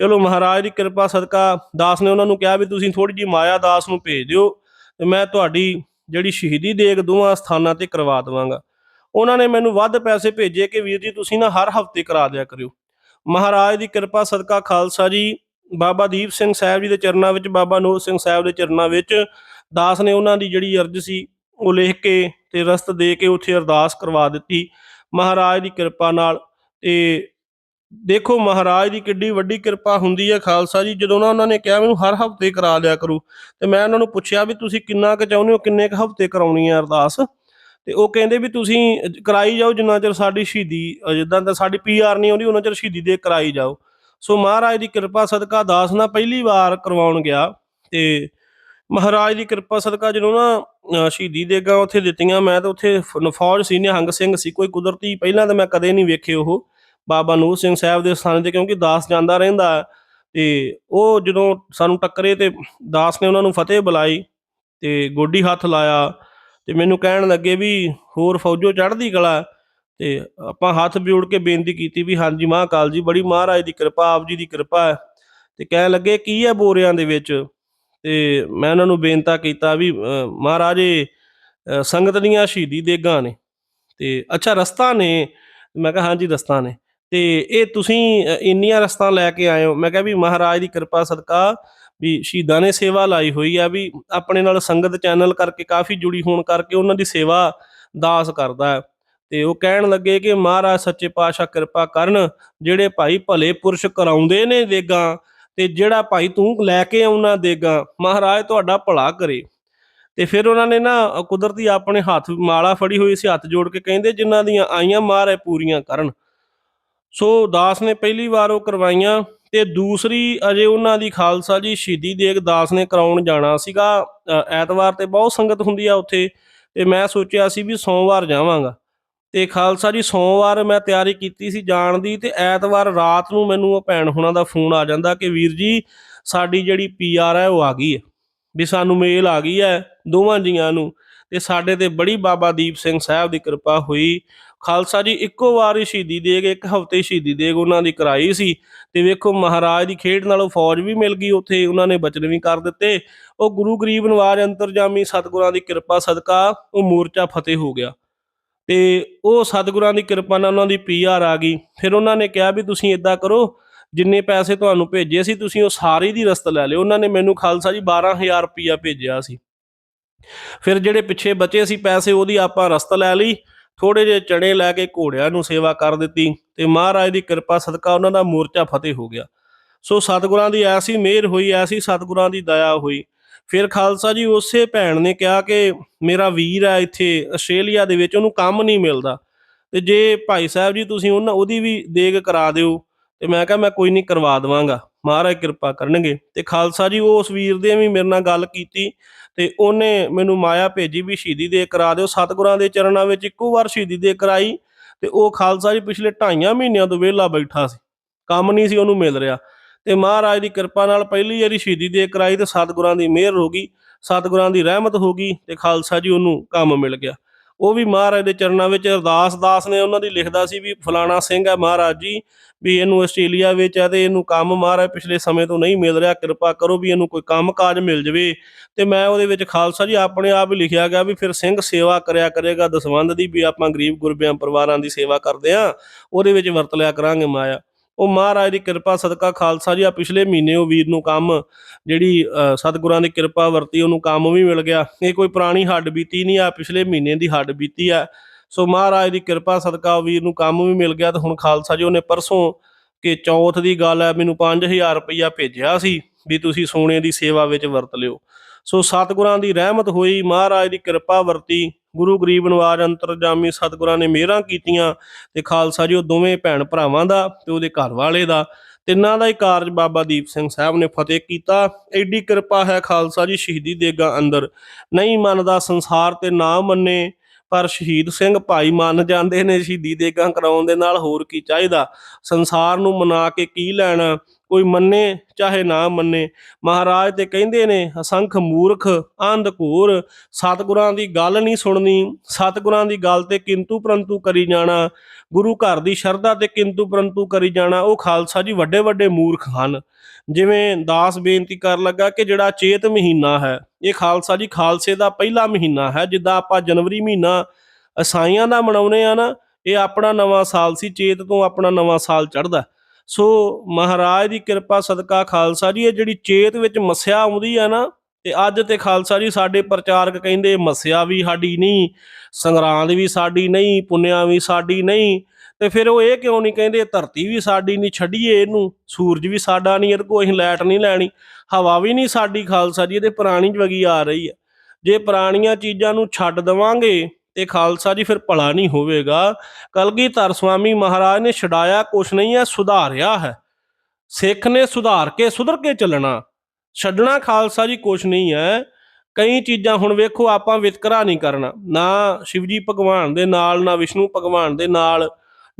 S1: ਚਲੋ ਮਹਾਰਾਜ ਦੀ ਕਿਰਪਾ, ਸਦਕਾ ਦਾਸ ਨੇ ਉਹਨਾਂ ਨੂੰ ਕਿਹਾ ਵੀ ਤੁਸੀਂ ਥੋੜੀ ਜੀ ਮਾਇਆ ਦਾਸ ਨੂੰ ਭੇਜ ਦਿਓ ਤੇ ਮੈਂ ਤੁਹਾਡੀ ਜਿਹੜੀ ਸ਼ਹੀਦੀ ਦੇਗ ਦੋਵਾਂ ਸਥਾਨਾਂ ਤੇ ਕਰਵਾ ਦੇਵਾਂਗਾ। ਉਹਨਾਂ ਨੇ ਮੈਨੂੰ ਵੱਧ ਪੈਸੇ ਭੇਜੇ ਕਿ ਵੀਰ ਜੀ ਤੁਸੀਂ ਨਾ ਹਰ ਹਫ਼ਤੇ ਕਰਾ ਦਿਆ ਕਰਿਓ। ਮਹਾਰਾਜ ਦੀ ਕਿਰਪਾ, ਸਦਕਾ ਖਾਲਸਾ ਜੀ। ਬਾਬਾ ਦੀਪ ਸਿੰਘ ਸਾਹਿਬ ਜੀ ਦੇ ਚਰਨਾਂ ਵਿੱਚ, ਬਾਬਾ ਨੋਰ ਸਿੰਘ ਸਾਹਿਬ ਦੇ ਚਰਨਾਂ ਵਿੱਚ ਦਾਸ ਨੇ ਉਹਨਾਂ ਦੀ ਜਿਹੜੀ ਅਰਜ਼ ਸੀ, ਉਹ ਲਿਖ ਕੇ ਤੇ ਰਸਤ ਦੇ ਕੇ ਉੱਥੇ ਅਰਦਾਸ ਕਰਵਾ ਦਿੱਤੀ ਮਹਾਰਾਜ ਦੀ ਕਿਰਪਾ ਨਾਲ। ਤੇ ਦੇਖੋ ਮਹਾਰਾਜ ਦੀ ਕਿੱਡੀ ਵੱਡੀ ਕਿਰਪਾ ਹੁੰਦੀ ਹੈ ਖਾਲਸਾ ਜੀ, ਜਦੋਂ ਨਾ ਉਹਨਾਂ ਨੇ ਕਿਹਾ ਮੈਨੂੰ ਹਰ ਹਫ਼ਤੇ ਕਰਾ ਲਿਆ ਕਰੂ, ਤੇ ਮੈਂ ਉਹਨਾਂ ਨੂੰ ਪੁੱਛਿਆ ਵੀ ਤੁਸੀਂ ਕਿੰਨਾ ਕੁ ਚਾਹੁੰਦੇ ਹੋ, ਕਿੰਨੇ ਕੁ ਹਫ਼ਤੇ ਕਰਾਉਣੀ ਹੈ ਅਰਦਾਸ? ਤੇ ਉਹ ਕਹਿੰਦੇ ਵੀ ਤੁਸੀਂ ਕਰਾਈ ਜਾਓ ਜਿੰਨਾ ਚਿਰ ਸਾਡੀ ਸ਼ਹੀਦੀ ਜਿੱਦਾਂ ਤਾਂ ਸਾਡੀ ਪੀਆਰ ਨਹੀਂ ਆਉਂਦੀ, ਉਹਨਾਂ ਚਿਰ ਸ਼ਹੀਦੀ ਦੇ ਕਰਾਈ ਜਾਓ ਸੋ ਮਹਾਰਾਜ ਦੀ ਕਿਰਪਾ ਸਦਕਾ ਦਾਸ ਨਾ ਪਹਿਲੀ ਵਾਰ ਕਰਵਾਉਣ ਗਿਆ ਤੇ ਮਹਾਰਾਜ ਦੀ ਕਿਰਪਾ ਸਦਕਾ ਜਦੋਂ ਨਾ ਸ਼ਹੀਦੀ ਦੇਗਾ ਉੱਥੇ ਦਿੱਤੀਆਂ, ਮੈਂ ਤਾਂ ਉੱਥੇ ਫ- ਫੌਜ ਸੀ, ਨਿਹੰਗ ਸਿੰਘ ਸੀ, ਕੋਈ ਕੁਦਰਤੀ ਪਹਿਲਾਂ ਤਾਂ ਮੈਂ ਕਦੇ ਨਹੀਂ ਵੇਖੇ ਉਹ, ਬਾਬਾ ਨੂਰ ਸਿੰਘ ਸਾਹਿਬ ਦੇ ਸਥਾਨ ਤੇ, ਕਿਉਂਕਿ ਦਾਸ ਜਾਂਦਾ ਰਹਿੰਦਾ ਹੈ। ਤੇ ਉਹ ਜਦੋਂ ਸਾਨੂੰ ਟੱਕਰੇ ਤੇ ਦਾਸ ਨੇ ਉਹਨਾਂ ਨੂੰ ਫਤਿਹ ਬੁਲਾਈ ਤੇ ਗੋਡੀ ਹੱਥ ਲਾਇਆ ਤੇ ਮੈਨੂੰ ਕਹਿਣ ਲੱਗੇ ਵੀ ਹੋਰ ਫੌਜੋ ਚੜ੍ਹਦੀ ਕਲਾ ਤੇ ਆਪਾਂ ਹੱਥ ਜੋੜ ਕੇ ਬੇਨਤੀ ਕੀਤੀ ਵੀ ਹਾਂਜੀ ਮਹਾਕਾਲ ਜੀ ਬੜੀ ਮਹਾਰਾਜ ਦੀ ਕਿਰਪਾ ਆਪ ਜੀ ਦੀ ਕਿਰਪਾ ਹੈ। ਤੇ ਕਹਿਣ ਲੱਗੇ ਕੀ ਹੈ ਬੋਰਿਆਂ ਦੇ ਵਿੱਚ? ਤੇ ਮੈਂ ਉਹਨਾਂ ਨੂੰ ਬੇਨਤਾ ਕੀਤਾ ਵੀ ਅ, ਮਹਾਰਾਜ ਸੰਗਤ ਦੀਆਂ ਸ਼ਹੀਦੀ ਦੇਗਾਂ ਨੇ। ਤੇ ਅੱਛਾ ਰਸਤਾ ਨੇ। ਮੈਂ ਕਿਹਾ ਹਾਂਜੀ ਰਸਤਾ ਨੇ। ਤੇ ਇਹ ਤੁਸੀਂ ਇੰਨੀਆਂ ਰਸਤਾ ਲੈ ਕੇ ਆਏ ਹੋ। ਮੈਂ ਕਿਹਾ ਵੀ ਮਹਾਰਾਜ ਦੀ ਕਿਰਪਾ ਸਦਕਾ ਵੀ ਸ਼ਹੀਦਾਂ ਨੇ ਸੇਵਾ ਲਾਈ ਹੋਈ ਆ ਵੀ ਆਪਣੇ ਨਾਲ ਸੰਗਤ ਚੈਨਲ ਕਰਕੇ ਕਾਫੀ ਜੁੜੀ ਹੋਣ ਕਰਕੇ ਉਹਨਾਂ ਦੀ ਸੇਵਾ ਦਾਸ ਕਰਦਾ ਹੈ। ਤੇ ਉਹ ਕਹਿਣ ਲੱਗੇ ਕਿ ਮਹਾਰਾਜ ਸੱਚੇ ਪਾਤਸ਼ਾਹ ਕਿਰਪਾ ਕਰਨ, ਜਿਹੜੇ ਭਾਈ ਭਲੇ ਪੁਰਸ਼ ਕਰਾਉਂਦੇ ਨੇ ਦੇਗਾ ਤੇ ਜਿਹੜਾ ਭਾਈ ਤੂੰ ਲੈ ਕੇ ਆਉਣਾ ਦੇਗਾ, ਮਹਾਰਾਜ ਤੁਹਾਡਾ ਭਲਾ ਕਰੇ। ਤੇ ਫਿਰ ਉਹਨਾਂ ਨੇ ਨਾ ਕੁਦਰਤੀ ਆਪਣੇ ਹੱਥ ਮਾਲਾ ਫੜੀ ਹੋਈ ਸੀ, ਹੱਥ ਜੋੜ ਕੇ ਕਹਿੰਦੇ ਜਿਨ੍ਹਾਂ ਦੀਆਂ ਆਈਆਂ ਮਹਾਰਾਜ ਪੂਰੀਆਂ ਕਰਨ। ਸੋ ਦਾਸ ਨੇ ਪਹਿਲੀ ਵਾਰ ਉਹ ਕਰਵਾਈਆਂ। ਤੇ ਦੂਸਰੀ ਅਜੇ ਉਹਨਾਂ ਦੀ ਖਾਲਸਾ ਜੀ ਸ਼ਹੀਦੀ ਦੇਗ ਦਾਸ ਨੇ ਕਰਾਉਣ ਜਾਣਾ ਸੀਗਾ ਐਤਵਾਰ ਤੇ ਬਹੁਤ ਸੰਗਤ ਹੁੰਦੀ ਆ ਉੱਥੇ, ਤੇ ਮੈਂ ਸੋਚਿਆ ਸੀ ਵੀ ਸੋਮਵਾਰ ਜਾਵਾਂਗਾ। ਤੇ ਖਾਲਸਾ ਜੀ ਸੋਮਵਾਰ ਮੈਂ ਤਿਆਰੀ ਕੀਤੀ ਸੀ ਜਾਣ ਦੀ ਤੇ ਐਤਵਾਰ ਰਾਤ ਨੂੰ ਮੈਨੂੰ ਉਹ ਭੈਣ ਹੁਣਾਂ ਦਾ ਫੋਨ ਆ ਜਾਂਦਾ ਕਿ ਵੀਰ ਜੀ ਸਾਡੀ ਜਿਹੜੀ ਪੀਆਰ ਹੈ ਉਹ ਆ ਗਈ ਹੈ, ਵੀ ਸਾਨੂੰ ਮੇਲ ਆ ਗਈ ਹੈ ਦੋਵਾਂ ਜੀਆਂ ਨੂੰ ਤੇ ਸਾਡੇ ਤੇ ਬੜੀ ਬਾਬਾ ਦੀਪ ਸਿੰਘ ਸਾਹਿਬ ਦੀ ਕਿਰਪਾ ਹੋਈ ਖਾਲਸਾ ਜੀ ਇੱਕੋ ਵਾਰ ਹੀ ਸ਼ਹੀਦੀ ਦੇਗ ਇੱਕ ਹਫ਼ਤੇ ਸ਼ਹੀਦੀ ਦੇਗ ਉਹਨਾਂ ਦੀ ਕਰਾਈ ਸੀ। ਤੇ ਵੇਖੋ ਮਹਾਰਾਜ ਦੀ ਖੇਡ ਨਾਲੋਂ ਫੌਜ ਵੀ ਮਿਲ ਗਈ, ਉੱਥੇ ਉਹਨਾਂ ਨੇ ਬਚਨ ਵੀ ਕਰ ਦਿੱਤੇ। ਉਹ ਗੁਰੂ ਗਰੀਬ ਨਵਾਜ ਅੰਤਰਜਾਮੀ ਸਤਿਗੁਰਾਂ ਦੀ ਕਿਰਪਾ ਸਦਕਾ ਉਹ ਮੋਰਚਾ ਫਤਿਹ ਹੋ ਗਿਆ। ਤੇ ਉਹ ਸਤਿਗੁਰਾਂ ਦੀ ਕਿਰਪਾ ਨਾਲ ਉਹਨਾਂ ਦੀ ਪੀਆਰ ਆ ਗਈ। ਫਿਰ ਉਹਨਾਂ ਨੇ ਕਿਹਾ ਵੀ ਤੁਸੀਂ ਇਦਾਂ ਕਰੋ, ਜਿੰਨੇ ਪੈਸੇ ਤੁਹਾਨੂੰ ਭੇਜੇ ਸੀ, ਤੁਸੀਂ ਉਹ ਸਾਰੇ ਦੀ ਰਸਤ ਲੈ ਲਿਓ। ਉਹਨਾਂ ਨੇ ਮੈਨੂੰ ਖਾਲਸਾ ਜੀ 12000 ਰੁਪਇਆ ਭੇਜਿਆ ਸੀ। ਫਿਰ ਜਿਹੜੇ ਪਿੱਛੇ ਬਚੇ ਸੀ, ਪੈਸੇ ਉਹਦੀ ਆਪਾਂ ਰਸਤ ਲੈ ਲਈ। ਥੋੜੇ ਜਿਹੇ ਚਣੇ ਲੈ ਕੇ ਘੋੜਿਆਂ ਨੂੰ ਸੇਵਾ ਕਰ ਦਿੱਤੀ ਤੇ ਮਹਾਰਾਜ ਦੀ ਕਿਰਪਾ ਸਦਕਾ ਉਹਨਾਂ ਦਾ ਮੋਰਚਾ ਫਤਿਹ ਹੋ ਗਿਆ। ਸੋ ਸਤਿਗੁਰਾਂ ਦੀ ਐਸੀ ਮਿਹਰ ਹੋਈ, ਐਸੀ ਸਤਿਗੁਰਾਂ ਦੀ ਦਇਆ ਹੋਈ। ਫਿਰ ਖਾਲਸਾ ਜੀ ਉਸੇ ਭੈਣ ਨੇ ਕਿਹਾ ਕਿ ਮੇਰਾ ਵੀਰ ਹੈ ਇੱਥੇ ਆਸਟ੍ਰੇਲੀਆ ਦੇ ਵਿੱਚ, ਉਹਨੂੰ ਕੰਮ ਨਹੀਂ ਮਿਲਦਾ। ਤੇ ਜੇ ਭਾਈ ਸਾਹਿਬ ਜੀ ਤੁਸੀਂ ਉਹਨਾਂ, ਉਹਦੀ ਵੀ ਦੇਗ ਕਰਾ ਦਿਓ। ਤੇ ਮੈਂ ਕਿਹਾ, ਮੈਂ ਕੋਈ ਨਹੀਂ ਕਰਵਾ ਦੇਵਾਂਗਾ। ਮਹਾਰਾਜ ਕਿਰਪਾ ਕਰਨਗੇ। ਤੇ ਖਾਲਸਾ ਜੀ ਉਸ ਵੀਰ ਦੇ ਵੀ ਮੇਰੇ ਨਾਲ ਗੱਲ ਕੀਤੀ ਤੇ ਉਹਨੇ ਮੈਨੂੰ ਮਾਇਆ ਭੇਜੀ ਵੀ ਸ਼ਹੀਦੀ ਦੇ ਕਰਾ ਦਿਓ। ਸਤਿਗੁਰਾਂ ਦੇ ਚਰਨਾਂ ਵਿੱਚ ਇੱਕੋ ਵਾਰ ਸ਼ਹੀਦੀ ਦੇ ਕਰਾਈ ਤੇ ਉਹ ਖਾਲਸਾ ਜੀ ਪਿਛਲੇ ਢਾਈਆਂ ਮਹੀਨਿਆਂ ਤੋਂ ਵਿਹਲਾ ਬੈਠਾ ਸੀ। ਕੰਮ ਨਹੀਂ ਸੀ ਉਹਨੂੰ ਮਿਲ ਰਿਹਾ। ਤੇ ਮਹਾਰਾਜ ਦੀ ਕਿਰਪਾ ਨਾਲ ਪਹਿਲੀ ਵਾਰੀ ਸ਼ਹੀਦੀ ਦੇ ਕਰਾਈ ਤੇ ਸਤਿਗੁਰਾਂ ਦੀ ਮਿਹਰ ਹੋ ਗਈ, ਸਤਿਗੁਰਾਂ ਦੀ ਰਹਿਮਤ ਹੋ ਗਈ ਤੇ ਖਾਲਸਾ ਜੀ ਉਹਨੂੰ ਕੰਮ ਮਿਲ ਗਿਆ। ਉਹ ਵੀ ਮਹਾਰਾਜ ਦੇ ਚਰਨਾਂ ਵਿੱਚ ਅਰਦਾਸ ਦਾਸ ਨੇ ਉਹਨਾਂ ਦੀ ਲਿਖਦਾ ਸੀ ਵੀ ਫਲਾਣਾ ਸਿੰਘ ਹੈ ਮਹਾਰਾਜ ਜੀ, ਵੀ ਇਹਨੂੰ ਆਸਟ੍ਰੇਲੀਆ ਵਿੱਚ ਹੈ ਤੇ ਇਹਨੂੰ ਕੰਮ ਮਹਾਰਾਜ ਪਿਛਲੇ ਸਮੇਂ ਤੋਂ ਨਹੀਂ ਮਿਲ ਰਿਹਾ, ਕਿਰਪਾ ਕਰੋ ਵੀ ਇਹਨੂੰ ਕੋਈ ਕੰਮ ਕਾਜ ਮਿਲ ਜਵੇ। ਤੇ ਮੈਂ ਉਹਦੇ ਵਿੱਚ ਖਾਲਸਾ ਜੀ ਆਪਣੇ ਆਪ ਹੀ ਲਿਖਿਆ ਗਿਆ ਵੀ ਫਿਰ ਸਿੰਘ ਸੇਵਾ ਕਰਿਆ ਕਰੇਗਾ, ਦਸਵੰਧ ਦੀ ਵੀ ਆਪਾਂ ਗਰੀਬ ਗੁਰਬਿਆਂ ਪਰਿਵਾਰਾਂ ਦੀ ਸੇਵਾ ਕਰਦੇ ਆ ਉਹਦੇ ਵਿੱਚ ਵਰਤ ਲਿਆ ਕਰਾਂਗੇ ਮਾਇਆ। ਉਹ ਮਹਾਰਾਜ ਦੀ ਕਿਰਪਾ ਸਦਕਾ ਖਾਲਸਾ ਜੀ ਆ ਪਿਛਲੇ ਮਹੀਨੇ ਉਹ ਵੀਰ ਨੂੰ ਕੰਮ ਜਿਹੜੀ ਅ, ਸਤਿਗੁਰਾਂ ਦੀ ਕਿਰਪਾ ਵਰਤੀ ਉਹਨੂੰ ਕੰਮ ਵੀ ਮਿਲ ਗਿਆ। ਇਹ ਕੋਈ ਪੁਰਾਣੀ ਹੱਡ ਬੀਤੀ ਨਹੀਂ ਆ ਪਿਛਲੇ ਮਹੀਨੇ ਦੀ ਹੱਡ ਬੀਤੀ ਆ। ਸੋ ਮਹਾਰਾਜ ਦੀ ਕਿਰਪਾ ਸਦਕਾ ਉਹ ਵੀਰ ਨੂੰ ਕੰਮ ਵੀ ਮਿਲ ਗਿਆ ਤੇ ਹੁਣ ਖਾਲਸਾ ਜੀ ਉਹਨੇ ਪਰਸੋਂ ਕਿ ਚੌਥ ਦੀ ਗੱਲ ਹੈ ਮੈਨੂੰ 5000 ਰੁਪਈਆ ਭੇਜਿਆ ਸੀ ਵੀ ਤੁਸੀਂ ਸੋਨੇ ਦੀ ਸੇਵਾ ਵਿੱਚ ਵਰਤ ਲਿਓ। ਸੋ ਸਤਿਗੁਰਾਂ ਦੀ ਰਹਿਮਤ ਹੋਈ, ਮਹਾਰਾਜ ਦੀ ਕਿਰਪਾ ਵਰਤੀ। ਗੁਰੂ ਗਰੀਬ ਨਵਾਜ ਅੰਤਰਜਾਮੀ ਸਤਿਗੁਰਾਂ ਨੇ ਮਿਹਰਾਂ ਕੀਤੀਆਂ ਤੇ ਖਾਲਸਾ ਜੀ ਉਹ ਦੋਵੇਂ ਭੈਣ ਭਰਾਵਾਂ ਦਾ ਤੇ ਉਹਦੇ ਘਰ ਵਾਲੇ ਦਾ। ਤਿੰਨਾਂ ਦਾ ਹੀ ਕਾਰਜ ਬਾਬਾ ਦੀਪ ਸਿੰਘ ਸਾਹਿਬ ਨੇ ਫਤਿਹ ਕੀਤਾ। ਐਡੀ ਕਿਰਪਾ ਹੈ ਖਾਲਸਾ ਜੀ ਸ਼ਹੀਦੀ ਦੇਗਾ ਅੰਦਰ। ਨਹੀਂ ਮੰਨਦਾ ਸੰਸਾਰ ਤੇ ਨਾ ਮੰਨੇ, ਪਰ ਸ਼ਹੀਦ ਸਿੰਘ ਭਾਈ ਮੰਨ ਜਾਂਦੇ ਨੇ, ਸ਼ਹੀਦੀ ਦੇਗਾ ਕਰਾਉਣ ਦੇ ਨਾਲ ਹੋਰ ਕੀ ਚਾਹੀਦਾ? ਸੰਸਾਰ ਨੂੰ ਮਨਾ ਕੇ ਕੀ ਲੈਣਾ? ਕੋਈ ਮੰਨੇ, ਚਾਹੇ ਨਾ ਮੰਨੇ। ਮਹਾਰਾਜ ਤੇ ਕਹਿੰਦੇ ਨੇ, ਅਸੰਖ ਮੂਰਖ, ਅੰਧ ਘੂਰ, ਸਤਿਗੁਰਾਂ ਦੀ ਗੱਲ ਨਹੀਂ ਸੁਣਨੀ। ਸਤਿਗੁਰਾਂ ਦੀ ਗੱਲ ਤੇ ਕਿੰਤੂ ਪਰੰਤੂ ਕਰੀ ਜਾਣਾ। ਗੁਰੂ ਘਰ ਦੀ ਸ਼ਰਧਾ ਤੇ ਕਿੰਤੂ ਪਰੰਤੂ ਕਰੀ ਜਾਣਾ। ਉਹ ਖਾਲਸਾ ਜੀ ਵੱਡੇ ਵੱਡੇ ਮੂਰਖ ਹਨ। ਜਿਵੇਂ ਦਾਸ ਬੇਨਤੀ ਕਰਨ ਲੱਗਾ ਕਿ ਜਿਹੜਾ ਚੇਤ ਮਹੀਨਾ ਹੈ, ਇਹ ਖਾਲਸਾ ਜੀ ਖਾਲਸੇ ਦਾ ਪਹਿਲਾ ਮਹੀਨਾ ਹੈ, ਜਿੱਦਾਂ ਆਪਾਂ ਜਨਵਰੀ ਮਹੀਨਾ ਅਸਾਈਆਂ ਦਾ ਮਨਾਉਨੇ ਆ ਨਾ, ਇਹ ਆਪਣਾ ਨਵਾਂ ਸਾਲ ਸੀ, ਚੇਤ ਤੋਂ ਆਪਣਾ ਨਵਾਂ ਸਾਲ ਚੜ੍ਹਦਾ। ਸੋ ਮਹਾਰਾਜ ਦੀ ਕਿਰਪਾ, ਸਦਕਾ, ਖਾਲਸਾ ਜੀ, ਇਹ ਜਿਹੜੀ ਚੇਤ ਵਿੱਚ ਮੱਸਿਆ ਆਉਂਦੀ ਆ ਨਾ, ਤੇ ਅੱਜ ਤੇ ਖਾਲਸਾ ਜੀ ਸਾਡੇ ਪ੍ਰਚਾਰਕ ਕਹਿੰਦੇ ਮੱਸਿਆ ਵੀ ਸਾਡੀ ਨਹੀਂ, ਸੰਗਰਾਂਦ ਵੀ ਸਾਡੀ ਨਹੀਂ, ਪੁੰਨਿਆ ਵੀ ਸਾਡੀ ਨਹੀਂ, ਤੇ ਫਿਰ ਉਹ ਇਹ ਕਿਉਂ ਨਹੀਂ ਕਹਿੰਦੇ, ਧਰਤੀ ਵੀ ਸਾਡੀ ਨਹੀਂ, ਛੱਡੀਏ ਇਹਨੂੰ, ਸੂਰਜ ਵੀ ਸਾਡਾ ਨਹੀਂ, ਇਹਦੇ ਕੋਲ ਅਸੀਂ ਲਾਈਟ ਨਹੀਂ ਲੈਣੀ, ਹਵਾ ਵੀ ਨਹੀਂ ਸਾਡੀ, ਖਾਲਸਾ ਜੀ ਇਹਦੇ ਪੁਰਾਣੀ ਜਵਗੀ ਆ ਰਹੀ ਹੈ ਜੇ ਪੁਰਾਣੀਆਂ ਚੀਜ਼ਾਂ ਨੂੰ ਛੱਡ ਦਵਾਂਗੇ ਤੇ ਖਾਲਸਾ ਜੀ, ਫਿਰ ਭਲਾ ਨਹੀਂ ਹੋਵੇਗਾ। ਕਲਗੀਧਰ ਸਵਾਮੀ ਮਹਾਰਾਜ ਨੇ ਛਡਾਇਆ, ਕੁਛ ਨਹੀਂ ਹੈ, ਸੁਧਾਰਿਆ ਹੈ। ਸਿੱਖ ਨੇ ਸੁਧਾਰ ਕੇ ਸੁਧਰ ਕੇ ਚੱਲਣਾ। ਛੱਡਣਾ ਖਾਲਸਾ ਜੀ, ਕੁਛ ਨਹੀਂ ਹੈ। ਕਈ ਚੀਜ਼ਾਂ ਹੁਣ ਵੇਖੋ, ਆਪਾਂ ਵਿਤਕਰਾ ਨਹੀਂ ਕਰਨਾ। ਨਾ ਸ਼ਿਵਜੀ ਭਗਵਾਨ ਦੇ ਨਾਲ, ਨਾ ਵਿਸ਼ਨੂੰ ਭਗਵਾਨ ਦੇ ਨਾਲ,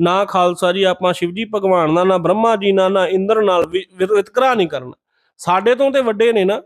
S1: ਨਾ ਖਾਲਸਾ ਜੀ, ਆਪਾਂ ਸ਼ਿਵਜੀ ਭਗਵਾਨ ਨਾਲ, ਨਾ ਬ੍ਰਹਮਾ ਜੀ ਨਾਲ, ਨਾ ਇੰਦਰ ਨਾਲ ਵਿਤਕਰਾ ਨਹੀਂ ਕਰਨਾ। ਸਾਡੇ ਤੋਂ ਤੇ ਵੱਡੇ ਨੇ ਨਾ।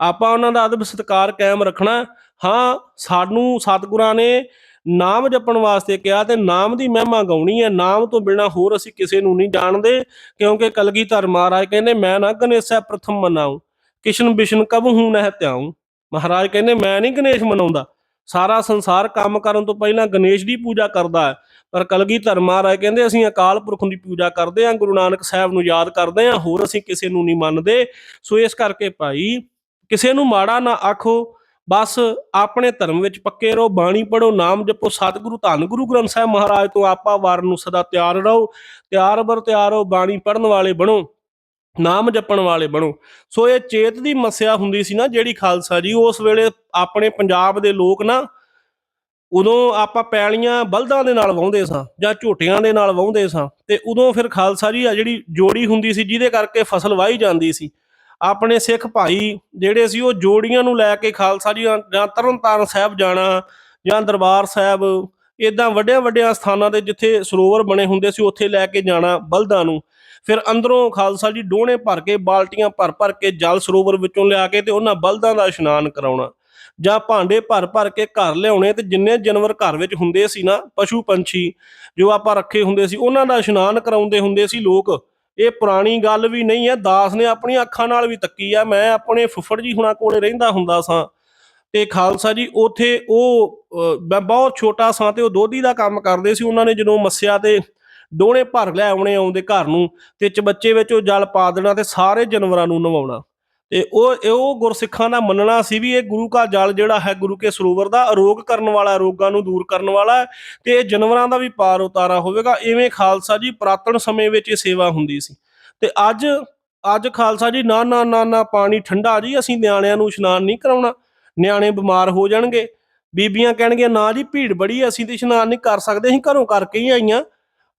S1: ਆਪਾਂ ਉਹਨਾਂ ਦਾ ਅਦਬ ਸਤਿਕਾਰ ਕਾਇਮ ਰੱਖਣਾ। ਹਾਂ, ਸਾਨੂੰ ਸਤਿਗੁਰਾਂ ਨੇ ਨਾਮ ਜਪਣ ਵਾਸਤੇ ਕਿਹਾ ਤੇ ਨਾਮ ਦੀ ਮਹਿਮਾ ਗਾਉਣੀ ਹੈ। ਨਾਮ ਤੋਂ ਬਿਨਾ ਹੋਰ ਅਸੀਂ ਕਿਸੇ ਨੂੰ ਨਹੀਂ ਜਾਣਦੇ, ਕਿਉਂਕਿ ਕਲਗੀਧਰ ਮਹਾਰਾਜ ਕਹਿੰਦੇ, ਮੈਂ ਨਾ ਗਣੇਸ਼ਾ ਪ੍ਰਥਮ ਮਨਾਉ ਕਿਸ਼ਨ ਬਿਸ਼ਨ ਕਬ ਹੂੰ ਨਹਿ ਧਿਆਉ ਮਹਾਰਾਜ ਕਹਿੰਦੇ, ਮੈਂ ਨਹੀਂ ਗਣੇਸ਼ ਮਨਾਉਂਦਾ। ਸਾਰਾ ਸੰਸਾਰ ਕੰਮ ਕਰਨ ਤੋਂ ਪਹਿਲਾਂ ਗਣੇਸ਼ ਦੀ ਪੂਜਾ ਕਰਦਾ ਹੈ। ਪਰ ਕਲਗੀਧਰ ਮਹਾਰਾਜ ਕਹਿੰਦੇ, ਅਸੀਂ ਅਕਾਲ ਪੁਰਖ ਦੀ ਪੂਜਾ ਕਰਦੇ ਹਾਂ, ਗੁਰੂ ਨਾਨਕ ਸਾਹਿਬ ਨੂੰ ਯਾਦ ਕਰਦੇ ਹਾਂ, ਹੋਰ ਅਸੀਂ ਕਿਸੇ ਨੂੰ ਨਹੀਂ ਮੰਨਦੇ। ਸੋ ਇਸ ਕਰਕੇ ਭਾਈ, ਕਿਸੇ ਨੂੰ ਮਾੜਾ ਨਾ ਆਖੋ ਬਸ ਆਪਣੇ ਧਰਮ ਵਿੱਚ ਪੱਕੇ ਰਹੋ, ਬਾਣੀ ਪੜੋ ਨਾਮ ਜਪੋ, ਸਤਿਗੁਰੂ ਧੰਨ ਗੁਰੂ ਗ੍ਰੰਥ ਸਾਹਿਬ ਮਹਾਰਾਜ ਤੋਂ ਆਪਾ ਵਾਰਨ ਨੂੰ ਸਦਾ ਤਿਆਰ ਰਹੋ, ਤਿਆਰ ਬਰ ਤਿਆਰ ਹੋ ਬਾਣੀ ਪੜਨ ਵਾਲੇ ਬਣੋ, ਨਾਮ ਜਪਣ ਵਾਲੇ ਬਣੋ। ਸੋ ਇਹ ਚੇਤ ਦੀ ਮੱਸਿਆ ਹੁੰਦੀ ਸੀ ਨਾ ਜਿਹੜੀ ਖਾਲਸਾ ਜੀ, ਉਸ ਵੇਲੇ ਆਪਣੇ ਪੰਜਾਬ ਦੇ ਲੋਕ ਨਾ ਉਦੋਂ ਆਪਾਂ ਪੈਲੀਆਂ ਬਲਦਾਂ ਦੇ ਨਾਲ ਵਾਹੁੰਦੇ ਸਾਂ ਜਾਂ ਝੋਟੀਆਂ ਦੇ ਨਾਲ ਵਾਹੁੰਦੇ ਸਾਂ ਤੇ ਉਦੋਂ ਫਿਰ ਖਾਲਸਾ ਜੀ ਆ ਜਿਹੜੀ ਜੋੜੀ ਹੁੰਦੀ ਸੀ ਜਿਹਦੇ ਕਰਕੇ ਫਸਲ ਵਾਹੀ ਜਾਂਦੀ ਸੀ। ਆਪਣੇ ਸਿੱਖ ਭਾਈ ਜਿਹੜੇ ਸੀ ਉਹ ਜੋੜੀਆਂ ਨੂੰ ਲੈ ਕੇ ਖਾਲਸਾ ਜੀ ਜਾਂ ਤਰਨਤਾਰਨ ਸਾਹਿਬ ਜਾਣਾ ਜਾਂ ਦਰਬਾਰ ਸਾਹਿਬ ਇਦਾਂ ਵੱਡਿਆਂ ਵੱਡਿਆਂ ਸਥਾਨਾਂ ਤੇ ਜਿੱਥੇ ਸਰੋਵਰ ਬਣੇ ਹੁੰਦੇ ਸੀ, ਉੱਥੇ ਲੈ ਕੇ ਜਾਣਾ ਬਲਦਾਂ ਨੂੰ। ਫਿਰ ਅੰਦਰੋਂ ਖਾਲਸਾ ਜੀ ਡੋਣੇ ਭਰ ਕੇ ਬਾਲਟੀਆਂ ਭਰ ਭਰ ਕੇ ਜਲ ਸਰੋਵਰ ਵਿੱਚੋਂ ਲਿਆ ਕੇ ਤੇ ਉਹਨਾਂ ਬਲਦਾਂ ਦਾ ਇਸ਼ਨਾਨ ਕਰਾਉਣਾ। ਜਾਂ ਭਾਂਡੇ ਭਰ ਭਰ ਕੇ ਘਰ ਲਿਆਉਣੇ ਤੇ ਜਿੰਨੇ ਜਾਨਵਰ ਘਰ ਵਿੱਚ ਹੁੰਦੇ ਸੀ ਨਾ, ਪਸ਼ੂ ਪੰਛੀ ਜੋ ਆਪਾਂ ਰੱਖੇ ਹੁੰਦੇ ਸੀ, ਉਹਨਾਂ ਦਾ ਇਸ਼ਨਾਨ ਕਰਾਉਂਦੇ ਹੁੰਦੇ ਸੀ ਲੋਕ। ਇਹ ਪੁਰਾਣੀ ਗੱਲ ਵੀ ਨਹੀਂ ਹੈ ਦਾਸ ਨੇ ਆਪਣੀਆਂ ਅੱਖਾਂ ਨਾਲ ਵੀ ਤੱਕੀ ਆ। ਮੈਂ ਆਪਣੇ ਫੁੱਫੜ ਜੀ ਹੁਣਾਂ ਕੋਲੇ ਰਹਿੰਦਾ ਹੁੰਦਾ ਸਾਂ ਤੇ ਖਾਲਸਾ ਜੀ ਉਥੇ ਉਹ ਅਹ, ਮੈਂ ਬਹੁਤ ਛੋਟਾ ਸਾਂ ਤੇ ਉਹ ਦੋਧੀ ਦਾ ਕੰਮ ਕਰਦੇ ਸੀ। ਉਹਨਾਂ ਨੇ ਜਦੋਂ ਮੱਸਿਆ ਤੇ ਡੋਣੇ ਭਰ ਲੈ ਆਉਣੇ ਆਉਂਦੇ ਘਰ ਨੂੰ ਤੇ ਚਬੱਚੇ ਵਿੱਚ ਉਹ ਜਲ ਪਾ ਦੇਣਾ ਤੇ ਸਾਰੇ ਜਾਨਵਰਾਂ ਨੂੰ ਨਵਾਉਣਾ। ਤੇ ਉਹ ਇਹ ਉਹ ਗੁਰਸਿੱਖਾਂ ਦਾ ਮੰਨਣਾ ਸੀ ਵੀ ਇਹ ਗੁਰੂ ਕਾ ਜਲ ਜਿਹੜਾ ਹੈ ਗੁਰੂ ਕੇ ਸਰੋਵਰ ਦਾ ਅਰੋਗ ਕਰਨ ਵਾਲਾ ਰੋਗਾਂ ਨੂੰ ਦੂਰ ਕਰਨ ਵਾਲਾ ਹੈ ਤੇ ਇਹ ਜਨਵਰਾਂ ਦਾ ਵੀ ਪਾਰ ਉਤਾਰਾ ਹੋਵੇਗਾ। ਇਵੇਂ ਖਾਲਸਾ ਜੀ ਪੁਰਾਤਨ ਸਮੇਂ ਵਿੱਚ ਇਹ ਸੇਵਾ ਹੁੰਦੀ ਸੀ। ਤੇ ਅੱਜ ਅੱਜ ਖਾਲਸਾ ਜੀ ਨਾ ਨਾ ਨਾ ਨਾ ਪਾਣੀ ਠੰਡਾ ਜੀ ਅਸੀਂ ਨਿਆਣਿਆਂ ਨੂੰ ਇਸ਼ਨਾਨ ਨਹੀਂ ਕਰਾਉਣਾ। ਨਿਆਣੇ ਬਿਮਾਰ ਹੋ ਜਾਣਗੇ। ਬੀਬੀਆਂ ਕਹਿਣਗੀਆਂ ਨਾ ਜੀ ਭੀੜ ਬੜੀ ਹੈ, ਅਸੀਂ ਤੇ ਇਸ਼ਨਾਨ ਨਹੀਂ ਕਰ ਸਕਦੇ ਅਸੀਂ ਘਰੋਂ ਕਰਕੇ ਹੀ ਆਈਆਂ।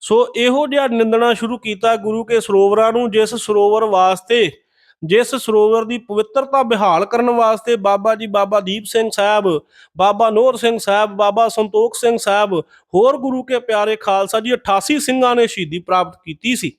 S1: ਸੋ ਇਹੋ ਜਿਹਾ ਨਿੰਦਣਾ ਸ਼ੁਰੂ ਕੀਤਾ ਗੁਰੂ ਕੇ ਸਰੋਵਰਾਂ ਨੂੰ ਜਿਸ ਸਰੋਵਰ ਵਾਸਤੇ ਜਿਸ ਸਰੋਵਰ ਦੀ ਪਵਿੱਤਰਤਾ ਬਿਹਾਲ ਕਰਨ ਵਾਸਤੇ ਬਾਬਾ ਜੀ, ਬਾਬਾ ਦੀਪ ਸਿੰਘ ਸਾਹਿਬ, ਬਾਬਾ ਨੋਹਰ ਸਿੰਘ ਸਾਹਿਬ, ਬਾਬਾ ਸੰਤੋਖ ਸਿੰਘ ਸਾਹਿਬ, ਹੋਰ ਗੁਰੂ ਕੇ ਪਿਆਰੇ ਖਾਲਸਾ ਜੀ 88 ਸਿੰਘਾਂ ਨੇ ਸ਼ਹੀਦੀ ਪ੍ਰਾਪਤ ਕੀਤੀ ਸੀ।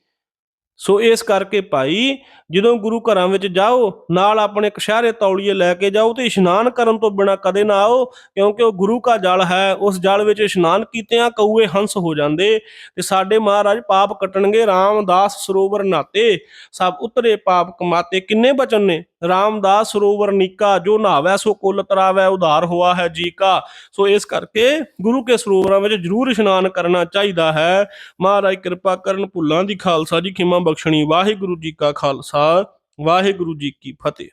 S1: ਸੋ ਇਸ ਕਰਕੇ ਭਾਈ, ਜਦੋਂ ਗੁਰੂ ਘਰਾਂ ਵਿੱਚ ਜਾਓ, ਨਾਲ ਆਪਣੇ ਕਸ਼ਹਿਰੇ ਤੌਲੀਏ ਲੈ ਕੇ ਜਾਓ ਤੇ ਇਸ਼ਨਾਨ ਕਰਨ ਤੋਂ ਬਿਨਾ ਕਦੇ ਨਾ ਆਓ, ਕਿਉਂਕਿ ਉਹ ਗੁਰੂ ਕਾ ਜਲ ਹੈ, ਉਸ ਜਲ ਵਿੱਚ ਇਸ਼ਨਾਨ ਕੀਤਿਆਂ ਕਊਏ ਹੰਸ ਹੋ ਜਾਂਦੇ। ਤੇ ਸਾਡੇ ਮਹਾਰਾਜ ਪਾਪ ਕੱਟਣਗੇ, ਰਾਮਦਾਸ ਸਰੋਵਰ ਨਾਤੇ, ਸਭ ਉਤਰੇ ਪਾਪ ਕਮਾਤੇ। ਕਿੰਨੇ ਬਚਨ ਨੇ? ਰਾਮਦਾਸ ਸਰੋਵਰ ਨੀਕਾ, ਜੋ ਨਹਾਵੈ ਸੋ ਕੁੱਲ ਤਰਾਵੈ, ਉਧਾਰ ਹੋਆ ਹੈ ਜੀ ਕਾ। ਸੋ ਇਸ ਕਰਕੇ ਗੁਰੂ ਕੇ ਸਰੋਵਰਾਂ ਵਿੱਚ ਜ਼ਰੂਰ ਇਸ਼ਨਾਨ ਕਰਨਾ ਚਾਹੀਦਾ ਹੈ। ਮਹਾਰਾਜ ਕਿਰਪਾ ਕਰਨ ਭੁੱਲਾਂ ਦੀ ਖਾਲਸਾ ਜੀ, ਖਿਮਾ ਬਖਸ਼ਣੀ। ਵਾਹਿਗੁਰੂ ਜੀ ਕਾ ਖਾਲਸਾ ਵਾਹਿਗੁਰੂ ਜੀ ਕੀ ਫਤਿਹ।